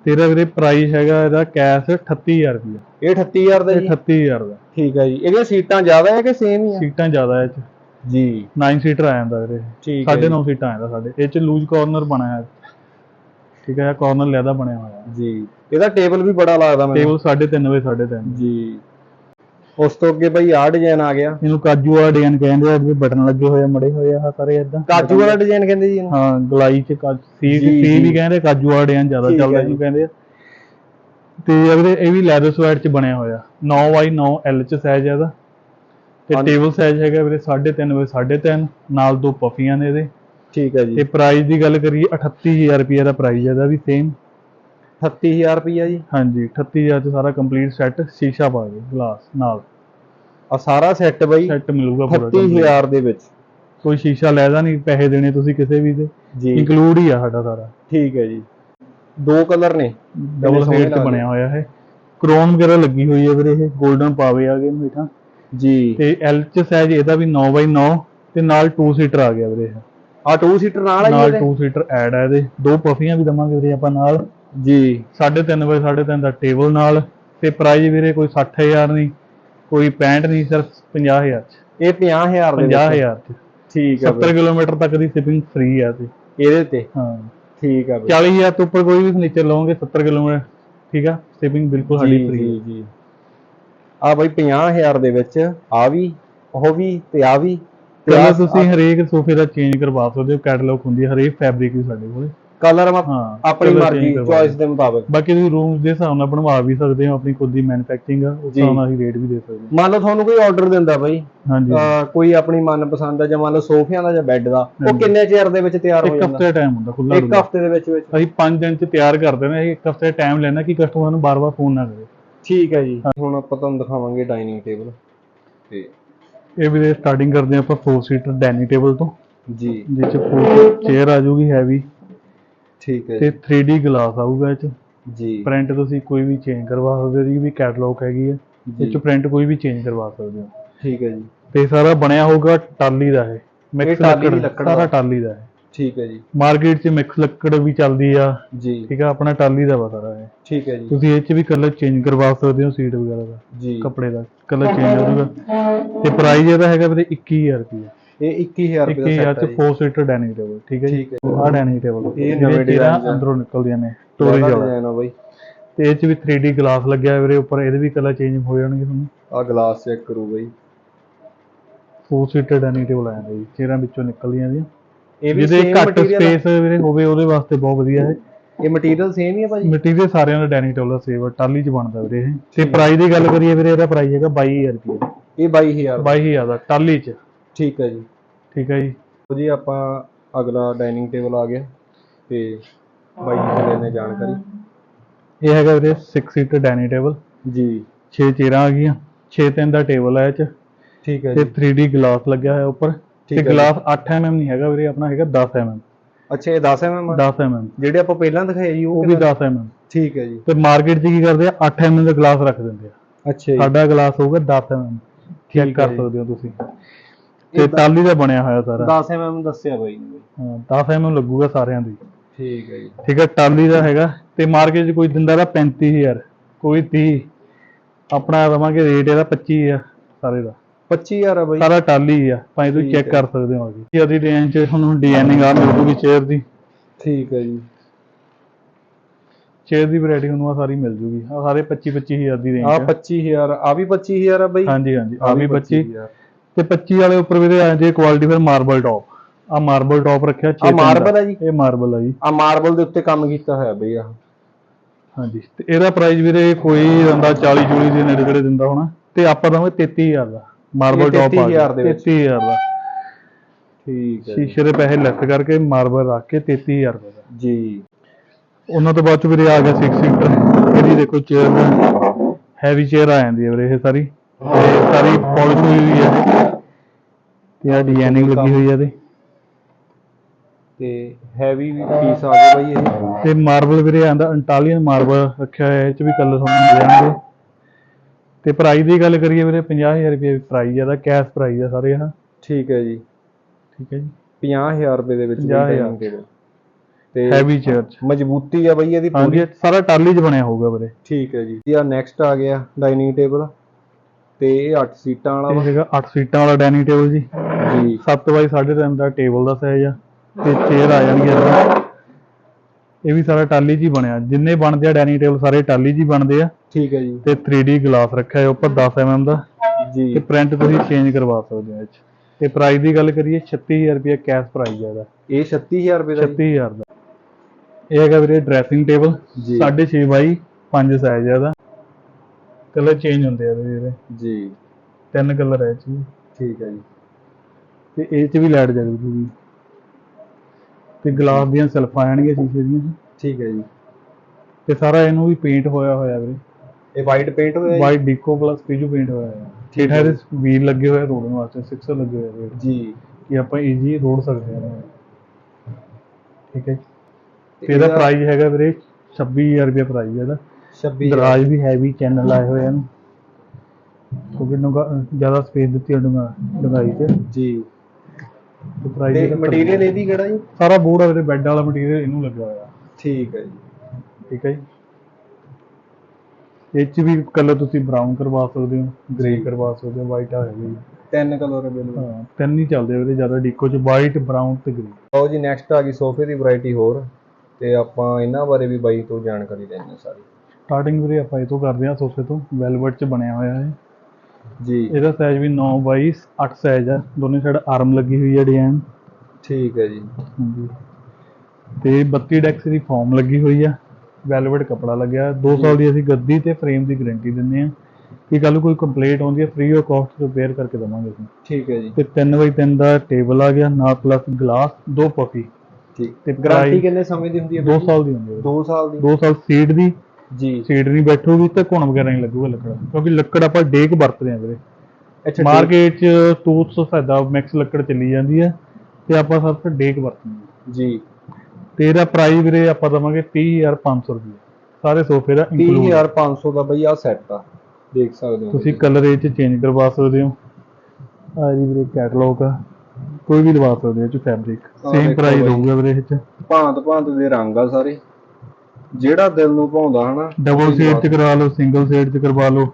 ਤੇਰਾ ਵੀਰੇ ਪ੍ਰਾਈਸ ਹੈਗਾ ਇਹਦਾ ਕੈਸ਼ 38000 ਰੁਪਏ ਇਹ 38000 ਦਾ ਇਹ ਜੀ 38000 ਦਾ। ਠੀਕ ਹੈ ਜੀ। ਇਹਦੀਆਂ ਸੀਟਾਂ ਜ਼ਿਆਦਾ ਹੈ ਕਿ ਸੇਮ ਹੀ ਆ? ਸੀਟਾਂ ਜ਼ਿਆਦਾ ਇਹ ਚ। ਜੀ। 9 ਸੀਟਰ ਆ ਜਾਂਦਾ ਵੀਰੇ। ਠੀਕ ਹੈ ਸਾਢੇ ਜੀ। 9 ਸੀਟਾਂ ਆ ਜਾਂਦਾ ਸਾਡੇ। ਇਹ ਚ ਲੂਜ਼ ਕਾਰਨਰ ਬਣਿਆ ਹੈ ਠੀਕ ਹੈ ਕਾਰਨਰ ਲੈਦਾ ਬਣਿਆ ਹੋਇਆ। ਜੀ। ਇਹਦਾ ਟੇਬਲ ਵੀ ਬੜਾ ਲੱਗਦਾ ਮੈਨੂੰ। ਟੇਬਲ 3.5 ਵਜੇ 3.5 ਜੀ। ਉਸ ਤੋਂ ਅੱਗੇ ਬਈ ਆਹ ਡਿਜ਼ਾਈਨ ਆ ਗਿਆ। ਇਹਨੂੰ ਕਾਜੂ ਵਾਲਾ ਡਿਜ਼ਾਈਨ ਕਹਿੰਦੇ ਆ ਜਿਹਦੇ ਬਟਨ ਲੱਗੇ ਹੋਏ ਆ ਮੜੇ ਹੋਏ ਆ ਸਾਰੇ ਇਦਾਂ ਕਾਜੂ ਵਾਲਾ ਡਿਜ਼ਾਈਨ ਕਹਿੰਦੇ ਜੀ ਇਹਨੂੰ। ਹਾਂ ਗਲਾਈ ਚ ਕਾਜੂ ਸੀ ਸੀ। ਵੀ ਕਹਿੰਦੇ ਕਾਜੂ ਵਾਲਾ ਡਿਜ਼ਾਈਨ ਜ਼ਿਆਦਾ ਚੱਲਦਾ ਜੀ। ਕਹਿੰਦੇ ਆ। ਤੇ ਵੀਰੇ ਇਹ ਵੀ ਲੈਦਰ ਸਵੈਟ ਚ ਬਣਿਆ ਹੋਇਆ। 9x9 L ਚ ਸਾਈਜ਼ ਹੈ ਇਹਦਾ। ਤੇ। ਟੇਬਲ ਸਾਈਜ਼ ਹੈਗਾ ਵੀਰੇ 3.5 ਵਜੇ 3.5 ਨਾਲ ਦੋ ਪਫੀਆਂ ਨੇ ਇਹਦੇ। ਠੀਕ ਹੈ ਤੇ ਜੀ ਪ੍ਰਾਈਸ ਦੀ ਗੱਲ ਕਰੀਏ 38000 ਰੁਪਏ ਦਾ ਪ੍ਰਾਈਸ ਹੈ ਇਹਦਾ ਵੀ ਸੇਮ 38000 ਰੁਪਇਆ ਜੀ। ਹਾਂਜੀ 38000 ਚ ਸਾਰਾ ਕੰਪਲੀਟ ਸੈੱਟ ਸ਼ੀਸ਼ਾ ਪਾ ਕੇ ਗਲਾਸ ਨਾਲ। ਆ ਸਾਰਾ ਸੈੱਟ ਬਾਈ ਸੈੱਟ ਮਿਲੂਗਾ ਪੂਰਾ complete। 38000 ਦੇ ਵਿੱਚ। ਕੋਈ ਸ਼ੀਸ਼ਾ ਲੈਦਾ ਨਹੀਂ ਪੈਸੇ ਦੇਣੇ ਤੁਸੀਂ ਕਿਸੇ ਵੀ ਦੇ। ਜੀ। ਇਨਕਲੂਡ ਹੀ ਆ ਸਾਡਾ ਸਾਰਾ। ਠੀਕ ਹੈ ਜੀ। ਦੋ ਕਲਰ ਨੇ। ਡਬਲ ਤੇ ਲੱਗਦੇ। ਬਣਿਆ ਹੋਇਆ ਹੈ ਕ੍ਰੋਨ ਵਗੈਰਾ ਲੱਗੀ ਹੋਈ ਹੈ ਵੀਰੇ ਇਹ 골ਡਨ ਪਾਵੇ ਆ ਗਏ ਮੀਠਾ ਜੀ। ਤੇ ਐਲ ਚ ਸਾਈਜ਼ ਇਹਦਾ ਵੀ 9x9 ਤੇ ਨਾਲ 2 ਸੀਟਰ ਆ ਗਿਆ ਵੀਰੇ। ਆ 2 ਸੀਟਰ ਨਾਲ ਆ ਨਾਲ ਜੀ 2 ਸੀਟਰ ਐਡ ਆ ਇਹਦੇ। ਦੋ ਪਫੀਆਂ ਵੀ ਦਵਾਂਗੇ ਵੀਰੇ ਆਪਾਂ ਨਾਲ? ਜੀ। 3.5 ਬਾਈ 3.5 ਦਾ ਟੇਬਲ ਨਾਲ। ਤੇ ਪ੍ਰਾਈਸ ਵੀਰੇ ਕੋਈ 60000 ਨਹੀਂ। ਕੋਈ 65 ਨਹੀਂ ਸਿਰਫ 50000 ਚ। ਇਹ 50000 ਦੇ ਵਿੱਚ? 50000 ਚ। ਠੀਕ ਹੈ 70 ਕਿਲੋਮੀਟਰ ਤੱਕ ਦੀ ਸ਼ਿਪਿੰਗ ਫ੍ਰੀ ਆ ਤੇ ਇਹਦੇ ਤੇ? ਹਾਂ। ਠੀਕ ਬਈ। 40000 ਤੋਂ ਉੱਪਰ ਕੋਈ ਵੀ ਫਰਨੀਚਰ ਲਓਗੇ 70 ਕਿਲੋਮੀਟਰ ਠੀਕ ਆ? ਸ਼ਿਪਿੰਗ ਬਿਲਕੁਲ ਸਾਡੀ ਫ੍ਰੀ ਜੀ ਜੀ। ਆ ਬਾਈ 50000 ਦੇ ਵਿੱਚ ਆ ਵੀ ਉਹ ਵੀ ਤੇ ਆ ਵੀ। ਤੇ ਤੁਸੀਂ ਹਰੇਕ ਸੋਫੇ ਦਾ ਚੇਂਜ ਕਰਵਾ ਸਕਦੇ ਹੋ ਕੈਟਲੌਗ ਹੁੰਦੀ ਹੈ ਹਰੇਕ ਫੈਬਰਿਕ ਵੀ ਸਾਡੇ ਕੋਲ। ਕਲਰ ਆਪਣੀ ਮਰਜ਼ੀ ਚੋਇਸ ਦੇ ਮੁਤਾਬਕ। ਬਾਕੀ ਤੁਸੀਂ ਰੂਮਸ ਦੇ ਹਿਸਾਬ ਨਾਲ ਬਣਵਾ ਵੀ ਸਕਦੇ ਹੋ ਆਪਣੀ ਖੁਦ ਦੀ ਮੈਨੂਫੈਕਚਰਿੰਗ ਆ ਉਸ। ਹਿਸਾਬ ਨਾਲ ਅਸੀਂ ਰੇਟ ਵੀ ਦੇ ਸਕਦੇ ਹਾਂ। ਮੰਨ ਲਓ ਤੁਹਾਨੂੰ ਕੋਈ ਆਰਡਰ ਦਿੰਦਾ ਬਾਈ ਹਾਂਜੀ। ਕੋਈ ਆਪਣੀ ਮਨਪਸੰਦ ਦਾ ਜਾਂ ਮੰਨ ਲਓ ਸੋਫਿਆਂ ਦਾ ਜਾਂ ਬੈੱਡ ਦਾ ਉਹ। ਕਿੰਨੇ ਚਿਰ ਦੇ ਵਿੱਚ ਤਿਆਰ ਹੋ ਇੱਕ ਜਾਂਦਾ? ਹਫ਼ਤੇ ਦਾ ਟਾਈਮ ਹੁੰਦਾ ਖੁੱਲਾ ਇੱਕ ਹਫ਼ਤੇ ਦੇ ਵਿੱਚ ਵਿੱਚ। ਅਸੀਂ 5 ਦਿਨ ਚ ਤਿਆਰ ਕਰਦੇ ਨੇ ਇੱਕ ਹਫ਼ਤੇ ਦਾ ਟਾਈਮ ਲੈਣਾ ਕਿ ਕਸਟਮਰ ਨੂੰ ਬਾਰ-ਬਾਰ ਫੋਨ ਨਾ ਕਰੇ। ਠੀਕ ਹੈ ਜੀ। ਹੁਣ ਆਪਾਂ ਤੁਹਾਨੂੰ ਦਿਖਾਵਾਂਗੇ ਡਾਈਨਿੰਗ ਟੇਬਲ ਤੇ ਇਹ ਵੀ ਸਟਾਰਟਿੰਗ ਕਰਦੇ ਆਪਾਂ 4 ਸੀਟਰ ਡਾਈਨਿੰਗ ਟੇਬਲ ਤੋਂ। ਜੀ। ਜਿਸ ਚ 4 ਚੇਅਰ ਆ ਜਾਊਗੀ ਹੈਵੀ ਠੀਕ ਹੈ ਤੇ 3D ਗਲਾਸ ਆਊਗਾ ਇਹ ਚ। ਜੀ। ਪ੍ਰਿੰਟ ਤੁਸੀਂ ਕੋਈ ਵੀ ਚੇਂਜ ਕਰਵਾ ਸਕਦੇ ਹੋ ਇਹਦੀ ਵੀ ਕੈਟਲੌਗ ਹੈਗੀ ਹੈ ਇਹ ਚ ਜੀ ਪ੍ਰਿੰਟ ਕੋਈ ਵੀ ਚੇਂਜ ਕਰਵਾ ਸਕਦੇ ਹੋ। ਠੀਕ ਹੈ ਜੀ। ਤੇ ਸਾਰਾ ਬਣਿਆ ਹੋਊਗਾ ਟਾਲੀ ਦਾ ਇਹ ਮਿਕਸ ਲੱਕੜ। ਸਾਰਾ ਟਾਲੀ ਦਾ ਹੈ ਠੀਕ ਹੈ ਜੀ। ਮਾਰਕੀਟ 'ਚ ਮਿਕਸ ਲੱਕੜ ਵੀ ਚੱਲਦੀ ਆ। ਜੀ। ਠੀਕ ਆ ਆਪਣਾ ਟਾਲੀ ਦਾ ਵਾ ਸਾਰਾ ਇਹ। ਠੀਕ ਹੈ ਜੀ। ਤੁਸੀਂ ਇਹ 'ਚ ਵੀ ਕਲਰ ਚੇਂਜ ਕਰਵਾ ਸਕਦੇ ਹੋ ਸੀਟ ਵਗੈਰਾ ਦਾ। ਜੀ। ਕੱਪੜੇ ਦਾ ਕਲਰ ਚੇਂਜ ਹੋ ਜਾਊਗਾ ਤੇ ਪ੍ਰਾਈਸ ਇਹਦਾ ਹੈਗਾ ਵੀਰੇ 21000 ਰੁਪਏ ਇਹ 21000 ਰੁਪਏ ਦਾ 21000 ਸੈੱਟ ਚ 4 ਸੀਟਰ ਡਾਈਨਿੰਗ ਟੇਬਲ ਠੀਕ ਹੈ ਜੀ? ਹੈ ਆਹ ਡਾਈਨਿੰਗ ਟੇਬਲ ਇਹ ਨਵੇਂ ਚ। ਅੰਦਰੋਂ ਨਿਕਲਦੀਆਂ ਨੇ ਸਟੋਰੇਜ ਵਾਲਾ। ਡਿਜ਼ਾਈਨ ਬਾਈ। ਤੇ ਇਹ 'ਚ ਵੀ 3D ਗਲਾਸ ਲੱਗਿਆ ਹੋਇਆ ਵੀਰੇ ਉੱਪਰ ਇਹਦੇ ਵੀ ਕਲਰ ਚੇਂਜ ਹੋ ਜਾਣਗੇ ਤੁਹਾਨੂੰ। ਆ ਗਲਾਸ ਚੈੱਕ ਕਰੋ ਬਾਈ। 4 ਸੀਟਰ ਡਾਈਨਿੰਗ ਟੇਬਲ ਆ ਜਾਂਦਾ ਜੀ ਚੇਅਰਾਂ ਵਿੱਚੋਂ ਨਿਕਲਦੀਆਂ ਜੀ ਇਹ ਵੀ ਜਿਹਦੇ ਸੇਮ ਘੱਟ ਸਪੇਸ ਵੀਰੇ ਹੋਵੇ ਉਹਦੇ ਵਾਸਤੇ ਬਹੁਤ ਵਧੀਆ ਹੈ। ਇਹ ਮਟੀਰੀਅਲ ਸੇਮ ਹੀ ਆ ਭਾਜੀ? ਮਟੀਰੀਅਲ ਸਾਰਿਆਂ ਦਾ ਡਾਈਨਿੰਗ ਟੇਬਲ ਦਾ ਸੇਵ ਆ ਟਾਲੀ 'ਚ ਬਣਦਾ ਵੀਰੇ ਇਹ। ਤੇ ਪ੍ਰਾਈਸ ਦੀ ਗੱਲ ਕਰੀਏ ਵੀਰੇ ਇਹਦਾ ਪ੍ਰਾਈਸ ਹੈਗਾ 22000 ਰੁਪਏ। ਇਹ 22000 22000 ਦਾ ਟਾਲੀ 'ਚ। ਠੀਕ ਹੈ ਜੀ। ਠੀਕ ਹੈ ਜੀ। ਲਓ ਜੀ ਆਪਾਂ ਅਗਲਾ ਡਾਈਨਿੰਗ ਟੇਬਲ ਆ ਗਿਆ ਤੇ ਬਾਈ ਜੀ ਤੋਂ ਲੈਣੇ ਜਾਣਕਾਰੀ। ਇਹ ਹੈਗਾ ਵੀਰੇ 6 ਸੀਟਰ ਡਾਈਨਿੰਗ ਟੇਬਲ ਜੀ। 6 ਚੇਅਰਾਂ ਆ ਗਈਆਂ 6 ਤਿੰਨ ਦਾ ਟੇਬਲ ਹੈ ਇਹ 'ਚ। ਠੀਕ ਹੈ ਤੇ ਜੀ। 3D ਗਲਾਸ ਲੱਗਿਆ ਹੋਇਆ ਉੱਪਰ। ਠੀਕ ਤੇ ਹੈ। ਗਲਾਸ 8 mm ਨਹੀਂ ਹੈਗਾ ਵੀਰੇ ਆਪਣਾ ਹੈਗਾ 10 mm ਅੱਛਾ ਇਹ 10 mm 10 mm ਜਿਹੜੇ ਆਪਾਂ ਪਹਿਲਾਂ ਦਿਖਾਏ ਜੀ ਉਹ ਉਹ ਵੀ ਕਿੰਨਾ? 10 mm ਠੀਕ ਹੈ ਜੀ। ਤੇ ਮਾਰਕੀਟ 'ਚ ਕੀ ਕਰਦੇ ਆ? 8 mm ਦਾ ਗਲਾਸ ਰੱਖ ਦਿੰਦੇ ਆ। ਅੱਛਾ ਜੀ। ਸਾਡਾ ਗਲਾਸ ਹੋਊਗਾ 10 mm ਚੈੱਕ ਠੀਕ ਹੈ ਕਰ ਜੀ। ਸਕਦੇ ਹੋ ਤੁਸੀਂ। ਤੇ ਟਾਲੀ ਦਾ ਬਣਿਆ ਹੋਇਆ ਸਾਰਾ। 10 mm ਦੱਸਿਆ ਬਾਈ ਨੇ ਬਾਈ। ਹਾਂ 10 mm ਲੱਗੂਗਾ ਸਾਰਿਆਂ ਦੀ। ਠੀਕ ਹੈ ਜੀ। ਠੀਕ ਹੈ ਟਾਲੀ ਦਾ ਹੈਗਾ। ਤੇ ਮਾਰਕੀਟ 'ਚ ਕੋਈ ਦਿੰਦਾ ਦਾ 35000 ਕੋਈ 30 ਆਪਣਾ ਦਵਾਂਗੇ ਰੇਟ ਇਹਦਾ 25000 ਸਾਰੇ ਦਾ। 25000 ਆ ਬਾਈ। ਸਾਰਾ ਟਾਲੀ ਆ ਭਾਵੇਂ ਤੁਸੀਂ ਚੈੱਕ। ਕਰ ਸਕਦੇ ਹੋ ਅਗੇ। ਇਹਦੀ ਰੇਂਜ 'ਚ ਤੁਹਾਨੂੰ ਡਿਜ਼ਾਈਨਿੰਗ ਆ ਮਿਲ ਜੂਗੀ ਚੇਅਰ ਦੀ। ਠੀਕ ਹੈ ਜੀ। ਚੇਅਰ ਦੀ ਵੈਰਾਈਟੀ ਤੁਹਾਨੂੰ ਆ ਸਾਰੀ ਮਿਲ ਜੂਗੀ। ਆ ਸਾਰੇ 25 25000 ਦੀ ਰੇਂਜ ਆ। ਆ 25000 ਆ ਵੀ 25000 ਆ ਬਾਈ? ਹਾਂਜੀ ਹਾਂਜੀ ਆ ਵੀ 25 25,000 ਤੇ 25 ਵਾਲੇ ਉੱਪਰ ਵੀਰੇ ਆ ਜੇ ਕੁਆਲਿਟੀ ਫਿਰ ਮਾਰਬਲ ਟੌਪ ਆ ਮਾਰਬਲ ਟੌਪ ਰੱਖਿਆ 6 ਆਹ marble ਆ ਜੀ? ਇਹ ਮਾਰਬਲ ਆ ਜੀ। ਆ ਮਾਰਬਲ ਦੇ ਉੱਤੇ ਕੰਮ ਕੀਤਾ ਹੋਇਆ ਬਈ ਆ ਹਾਂਜੀ ਤੇ ਇਹਦਾ ਪ੍ਰਾਈਸ ਵੀਰੇ ਕੋਈ ਬੰਦਾ 40 40 ਦੇ ਨੇੜੇ ਤੇੜੇ ਦਿੰਦਾ ਹੋਣਾ। ਤੇ ਆਪਾਂ ਦਵਾਂਗੇ 33000 ਦਾ। ਮਾਰਬਲ ਟੌਪ ਆ 33,000 ਦੇ ਵਿੱਚ। 33000 ਦਾ। ਠੀਕ ਹੈ। ਸ਼ੀਸ਼ੇ ਦੇ ਪੈਸੇ ਲੈਸ ਕਰਕੇ ਮਾਰਬਲ ਰੱਖ ਕੇ 33000 ਰੁਪਏ ਦਾ। ਜੀ। ਉਹਨਾਂ ਤੋਂ ਬਾਅਦ ਚ ਵੀਰੇ ਆ ਗਿਆ 6 ਸੀਟਰ ਇਹਦੀ ਦੇਖੋ ਚੇਅਰ ਹੈਵੀ ਚੇਅਰ ਆ ਜਾਂਦੀ ਹੈ ਵੀਰੇ ਇਹ ਸਾਰੀ। ਸਾਰੀ ਪਾਲਿਸ਼ ਹੋਈ ਹੋਈ ਹੈ। ਤੇ ਆ ਡਿਜ਼ਾਈਨਿੰਗ ਲੱਗੀ ਹੋਈ ਹੈ ਇਹਦੇ। ਤੇ ਹੈਵੀ ਪੀਸ ਆ ਗਿਆ ਬਾਈ ਇਹ। ਤੇ ਮਾਰਬਲ ਵੀਰੇ ਆਂਦਾ ਅੰਟਾਲੀਅਨ ਮਾਰਬਲ ਰੱਖਿਆ ਹੋਇਆ ਇਹ ਚ ਵੀ ਕਲਰ ਤੁਹਾਨੂੰ ਮਿਲ ਜਾਣਗੇ ਤੇ ਪ੍ਰਾਈਸ ਦੀ ਗੱਲ ਕਰੀਏ ਵੀਰੇ 50000 ਰੁਪਏ ਪ੍ਰਾਈਸ ਹੈ ਦਾ ਕੈਸ਼ ਪ੍ਰਾਈਸ ਹੈ ਸਾਰੇ ਇਹ ਠੀਕ ਹੈ ਜੀ। ਠੀਕ ਹੈ ਜੀ। 50000 ਰੁਪਏ ਦੇ ਵਿੱਚ 50,000 ਡਾਈਨਿੰਗ ਟੇਬਲ ਤੇ ਹੈਵੀ ਚੇਅਰ ਚ ਮਜ਼ਬੂਤੀ ਆ ਬਈ ਇਹਦੀ ਪੂਰੀ। ਸਾਰਾ ਟਾਲੀ ਚ ਬਣਿਆ ਹੋਊਗਾ ਵੀਰੇ। ਠੀਕ ਹੈ ਜੀ। ਇਹ ਨੈਕਸਟ ਆ ਗਿਆ ਡਾਈਨਿੰਗ ਟੇਬਲ ਤੇ ਇਹ 8 ਸੀਟਾਂ ਵਾਲਾ ਇਹ ਵਾ। ਹੈਗਾ 8 ਸੀਟਾਂ ਵਾਲਾ ਡਾਈਨਿੰਗ ਟੇਬਲ ਜੀ। ਜੀ। 7 ਬਾਈ 3.5 ਦਾ ਟੇਬਲ ਦਾ ਸਾਈਜ਼ ਆ ਤੇ ਚੇਅਰ ਆ ਜਾਣਗੇ ਇੱਦਾਂ ਇਹ ਵੀ ਸਾਰਾ ਟਾਲੀ ਹੀ ਬਣਿਆ। ਜਿੰਨੇ ਬਣਦੇ ਆ ਡਾਈਨਿੰਗ ਟੇਬਲ ਸਾਰੇ ਟਾਲੀ ਹੀ ਬਣਦੇ ਆ। ਠੀਕ ਹੈ ਜੀ। ਤੇ 3D ਗਲਾਸ ਰੱਖਿਆ ਹੈ ਉੱਪਰ 10 mm ਦਾ। ਤੇ ਜੀ ਪ੍ਰਿੰਟ ਤੁਸੀਂ ਚੇਂਜ ਕਰਵਾ ਸਕਦੇ ਹੋ ਇਹ 'ਚ। ਤੇ ਪ੍ਰਾਈਸ ਦੀ ਗੱਲ ਕਰੀਏ 36000 ਰੁਪਏ ਕੈਸ਼ ਪ੍ਰਾਈਸ ਹੈ ਇਹਦਾ। ਇਹ 36000 ਰੁਪਏ ਦਾ ਜੀ? 36000 ਦਾ। ਇਹ ਹੈਗਾ ਵੀਰੇ ਡਰੈਸਿੰਗ ਟੇਬਲ ਜੀ। 6.5 ਬਾਈ 5 ਸਾਈਜ਼ ਹੈ ਇਹਦਾ। ਕਲਰ ਚੇਂਜ ਹੁੰਦੇ ਆ ਇਹਦੇ। ਵੀਰੇ ਜੀ। ਤਿੰਨ ਕਲਰ ਹੈ ਵੀ। ਠੀਕ ਹੈ ਜੀ। ਤੇ ਇਹ 'ਚ ਵੀ ਲਾਈਟ ਜਗੂਗੀ ਤੇ ਗਲਾਸ ਦੀਆਂ ਸੈਲਫਾਂ ਆਣਗੀਆਂ ਸ਼ੀਸ਼ੇ ਦੀਆਂ। ਠੀਕ ਹੈ ਜੀ। ਤੇ ਸਾਰਾ ਇਹਨੂੰ ਵੀ ਪੇਂਟ ਹੋਇਆ ਹੋਇਆ ਵੀਰੇ। ਇਹ ਵਾਈਟ ਪੇਂਟ ਹੋਇਆ ਜੀ? ਵਾਈਟ ਡਿਕੋ ਪਲੱਸ ਪੀਜੂ ਪੇਂਟ ਹੋਇਆ ਹੋਇਆ। ਠੀਕ ਹੈ ਵੀਲ ਲੱਗੇ ਹੋਏ ਰੋਡਣ ਵਾਸਤੇ ਸਿਕਸਰ ਲੱਗੇ ਹੋਏ ਇਹਦੇ। ਜੀ। ਕਿ ਆਪਾਂ ਈਜ਼ੀ ਰੋੜ ਸਕਦੇ ਹਾਂ। ਠੀਕ ਹੈ ਜੀ। ਤੇ ਇਹਦਾ- ਪ੍ਰਾਈਸ ਹੈਗਾ ਵੀਰੇ 26000 ਰੁਪਏ ਪ੍ਰਾਈਸ ਹੈ ਇਹਦਾ। 26 ਦਰਾਜ ਵੀ ਹੈਵੀ ਚੈਨਲ ਲਾਏ ਹੋਏ ਹਨ। ਕਿਉਂਕਿ ਡੂੰਘਾ ਜ਼ਿਆਦਾ ਸਪੇਸ ਦਿੱਤੀ ਹੈ ਡੂੰਘਾ ਡੂੰਘਾਈ ਤੇ। ਜੀ। ਤੇ ਪ੍ਰਾਈਸ ਤੇ ਮਟੀਰੀਅਲ ਇਹਦੀ ਕਿਹੜਾ ਜੀ? ਸਾਰਾ ਬੋਰਡ ਵੀਰੇ ਬੈੱਡ ਵਾਲਾ ਮਟੀਰੀਅਲ ਇਹਨੂੰ ਲੱਗਿਆ ਹੋਇਆ। ਠੀਕ ਹੈ ਜੀ। ਠੀਕ ਹੈ ਜੀ। ਇਹ 'ਚ ਵੀ ਕਲਰ ਤੁਸੀਂ ਬਰਾਊਨ ਕਰਵਾ ਸਕਦੇ ਹੋ ਗ੍ਰੇ ਕਰਵਾ ਸਕਦੇ ਹੋ ਵਾਈਟ ਆ ਜੀ ਤਿੰਨ ਕਲਰ ਅਵੇਲੇਬਲ ਹਾਂ ਤਿੰਨ ਹੀ ਚੱਲਦੇ ਵੀਰੇ ਜ਼ਿਆਦਾ ਡਿਕੋ 'ਚ ਵਾਈਟ ਬਰਾਊਨ ਤੇ ਗ੍ਰੇ ਆਓ ਜੀ ਨੈਕਸਟ ਆ ਗਈ ਸੋਫੇ ਦੀ ਵੈਰਾਈਟੀ ਹੋਰ। ਤੇ ਆਪਾਂ ਇਹਨਾਂ ਬਾਰੇ ਵੀ ਬਾਈ ਤੋਂ ਜਾਣਕਾਰੀ ਲੈਣੀ ਸਾਰੀ। ਸਟਾਰਟਿੰਗ ਵੀਰੇ ਆਪਾਂ ਇਹ ਤੋਂ ਕਰਦੇ ਹਾਂ ਸੋਫੇ ਤੋਂ ਵੈਲਵਟ 'ਚ ਬਣਿਆ ਹੋਇਆ ਹੈ ਜੀ। ਇਹਦਾ ਸਾਈਜ਼ ਵੀ 9 ਬਾਈ 8 ਸਾਈਜ਼ ਆ। ਦੋਨੇ ਸਾਈਡ ਆਰਮ ਲੱਗੀ ਹੋਈ ਹੈ ਡਿਜ਼ਾਈਨ ਠੀਕ ਹੈ ਜੀ। ਹਾਂਜੀ। ਤੇ 32 ਡੈਕਸ ਦੀ ਫਾਰਮ ਲੱਗੀ ਹੋਈ ਆ। ਵੈਲਵਟ ਕਪੜਾ ਲੱਗਿਆ। 2 ਸਾਲ ਦੀ ਅਸੀਂ ਗੱਦੀ ਤੇ ਫਰੇਮ ਦੀ ਗਾਰੰਟੀ ਦਿੰਦੇ ਆ ਕਿ ਕੱਲ ਕੋਈ ਕੰਪਲੇਂਟ ਆਉਂਦੀ ਹੈ ਫ੍ਰੀ ਆਫ ਕਾਸਟ ਰਿਪੇਅਰ ਕਰਕੇ ਦਵਾਂਗੇ ਅਸੀਂ। ਠੀਕ ਹੈ ਜੀ। ਤੇ 3x3 ਦਾ ਟੇਬਲ ਆ ਗਿਆ ਨਾਲ ਪਲੱਸ ਗਲਾਸ ਦੋ ਪਫੀ ਠੀਕ। ਤੇ ਗਾਰੰਟੀ ਕਿੰਨੇ ਸਮੇਂ ਦੀ ਹੁੰਦੀ ਹੈ 2 ਸਾਲ ਦੀ ਹੁੰਦੀ ਹੈ 2 ਸਾਲ ਦੀ। 2 ਸਾਲ ਸੀਟ ਦੀ। ਜੀ। ਸੀਟ ਨਹੀਂ ਬੈਠੂਗੀ ਤੇ ਘੁਣ ਵਗੈਰਾ ਨਹੀਂ ਲੱਗੂਗਾ ਲੱਕੜ ਕਿਉਂਕਿ ਲੱਕੜ ਆਪਾਂ ਡੇਕ ਵਰਤਦੇ ਆ ਵੀਰੇ। ਅੱਛਾ ਮਾਰਕੀਟ 'ਚ ਤੂਤ ਸਫੈਦਾ ਮਿਕਸ ਲੱਕੜ ਚੱਲੀ ਜਾਂਦੀ ਹੈ ਤੇ ਆਪਾਂ ਸਿਰਫ ਡੇਕ ਵਰਤਦੇ ਜੀ। ਤੇ ਇਹਦਾ ਪ੍ਰਾਈਸ ਵੀਰੇ ਆਪਾਂ ਦਵਾਂਗੇ 30500 ਰੁਪਏ ਸਾਰੇ ਸੋਫੇ ਦਾ include। 30500 ਦਾ ਬਈ ਆ ਸੈੱਟ ਆ ਦੇਖ ਸਕਦੇ ਹੋ ਤੁਸੀਂ ਕਲਰ ਇਹ ਚ ਚੇਂਜ ਕਰਵਾ ਸਕਦੇ ਹੋ। ਆ ਜੀ ਵੀਰੇ ਕੈਟਲੌਗ ਆ ਕੋਈ ਵੀ ਲਵਾ ਸਕਦੇ ਹੋ ਚ ਫੈਬਰਿਕ ਸੇਮ ਪ੍ਰਾਈਸ। ਹੋਊਗਾ ਵੀਰੇ ਇਹ ਚ। ਭਾਂਤ ਭਾਂਤ ਦੇ ਰੰਗ ਆ ਸਾਰੇ। ਜਿਹੜਾ ਦਿਲ ਨੂੰ ਭਾਉਂਦਾ ਹਨਾ। ਡਬਲ ਸ਼ੇਡ ਚ ਕਰਵਾ ਲਓ ਸਿੰਗਲ ਸ਼ੇਡ ਚ ਕਰਵਾ ਲਓ।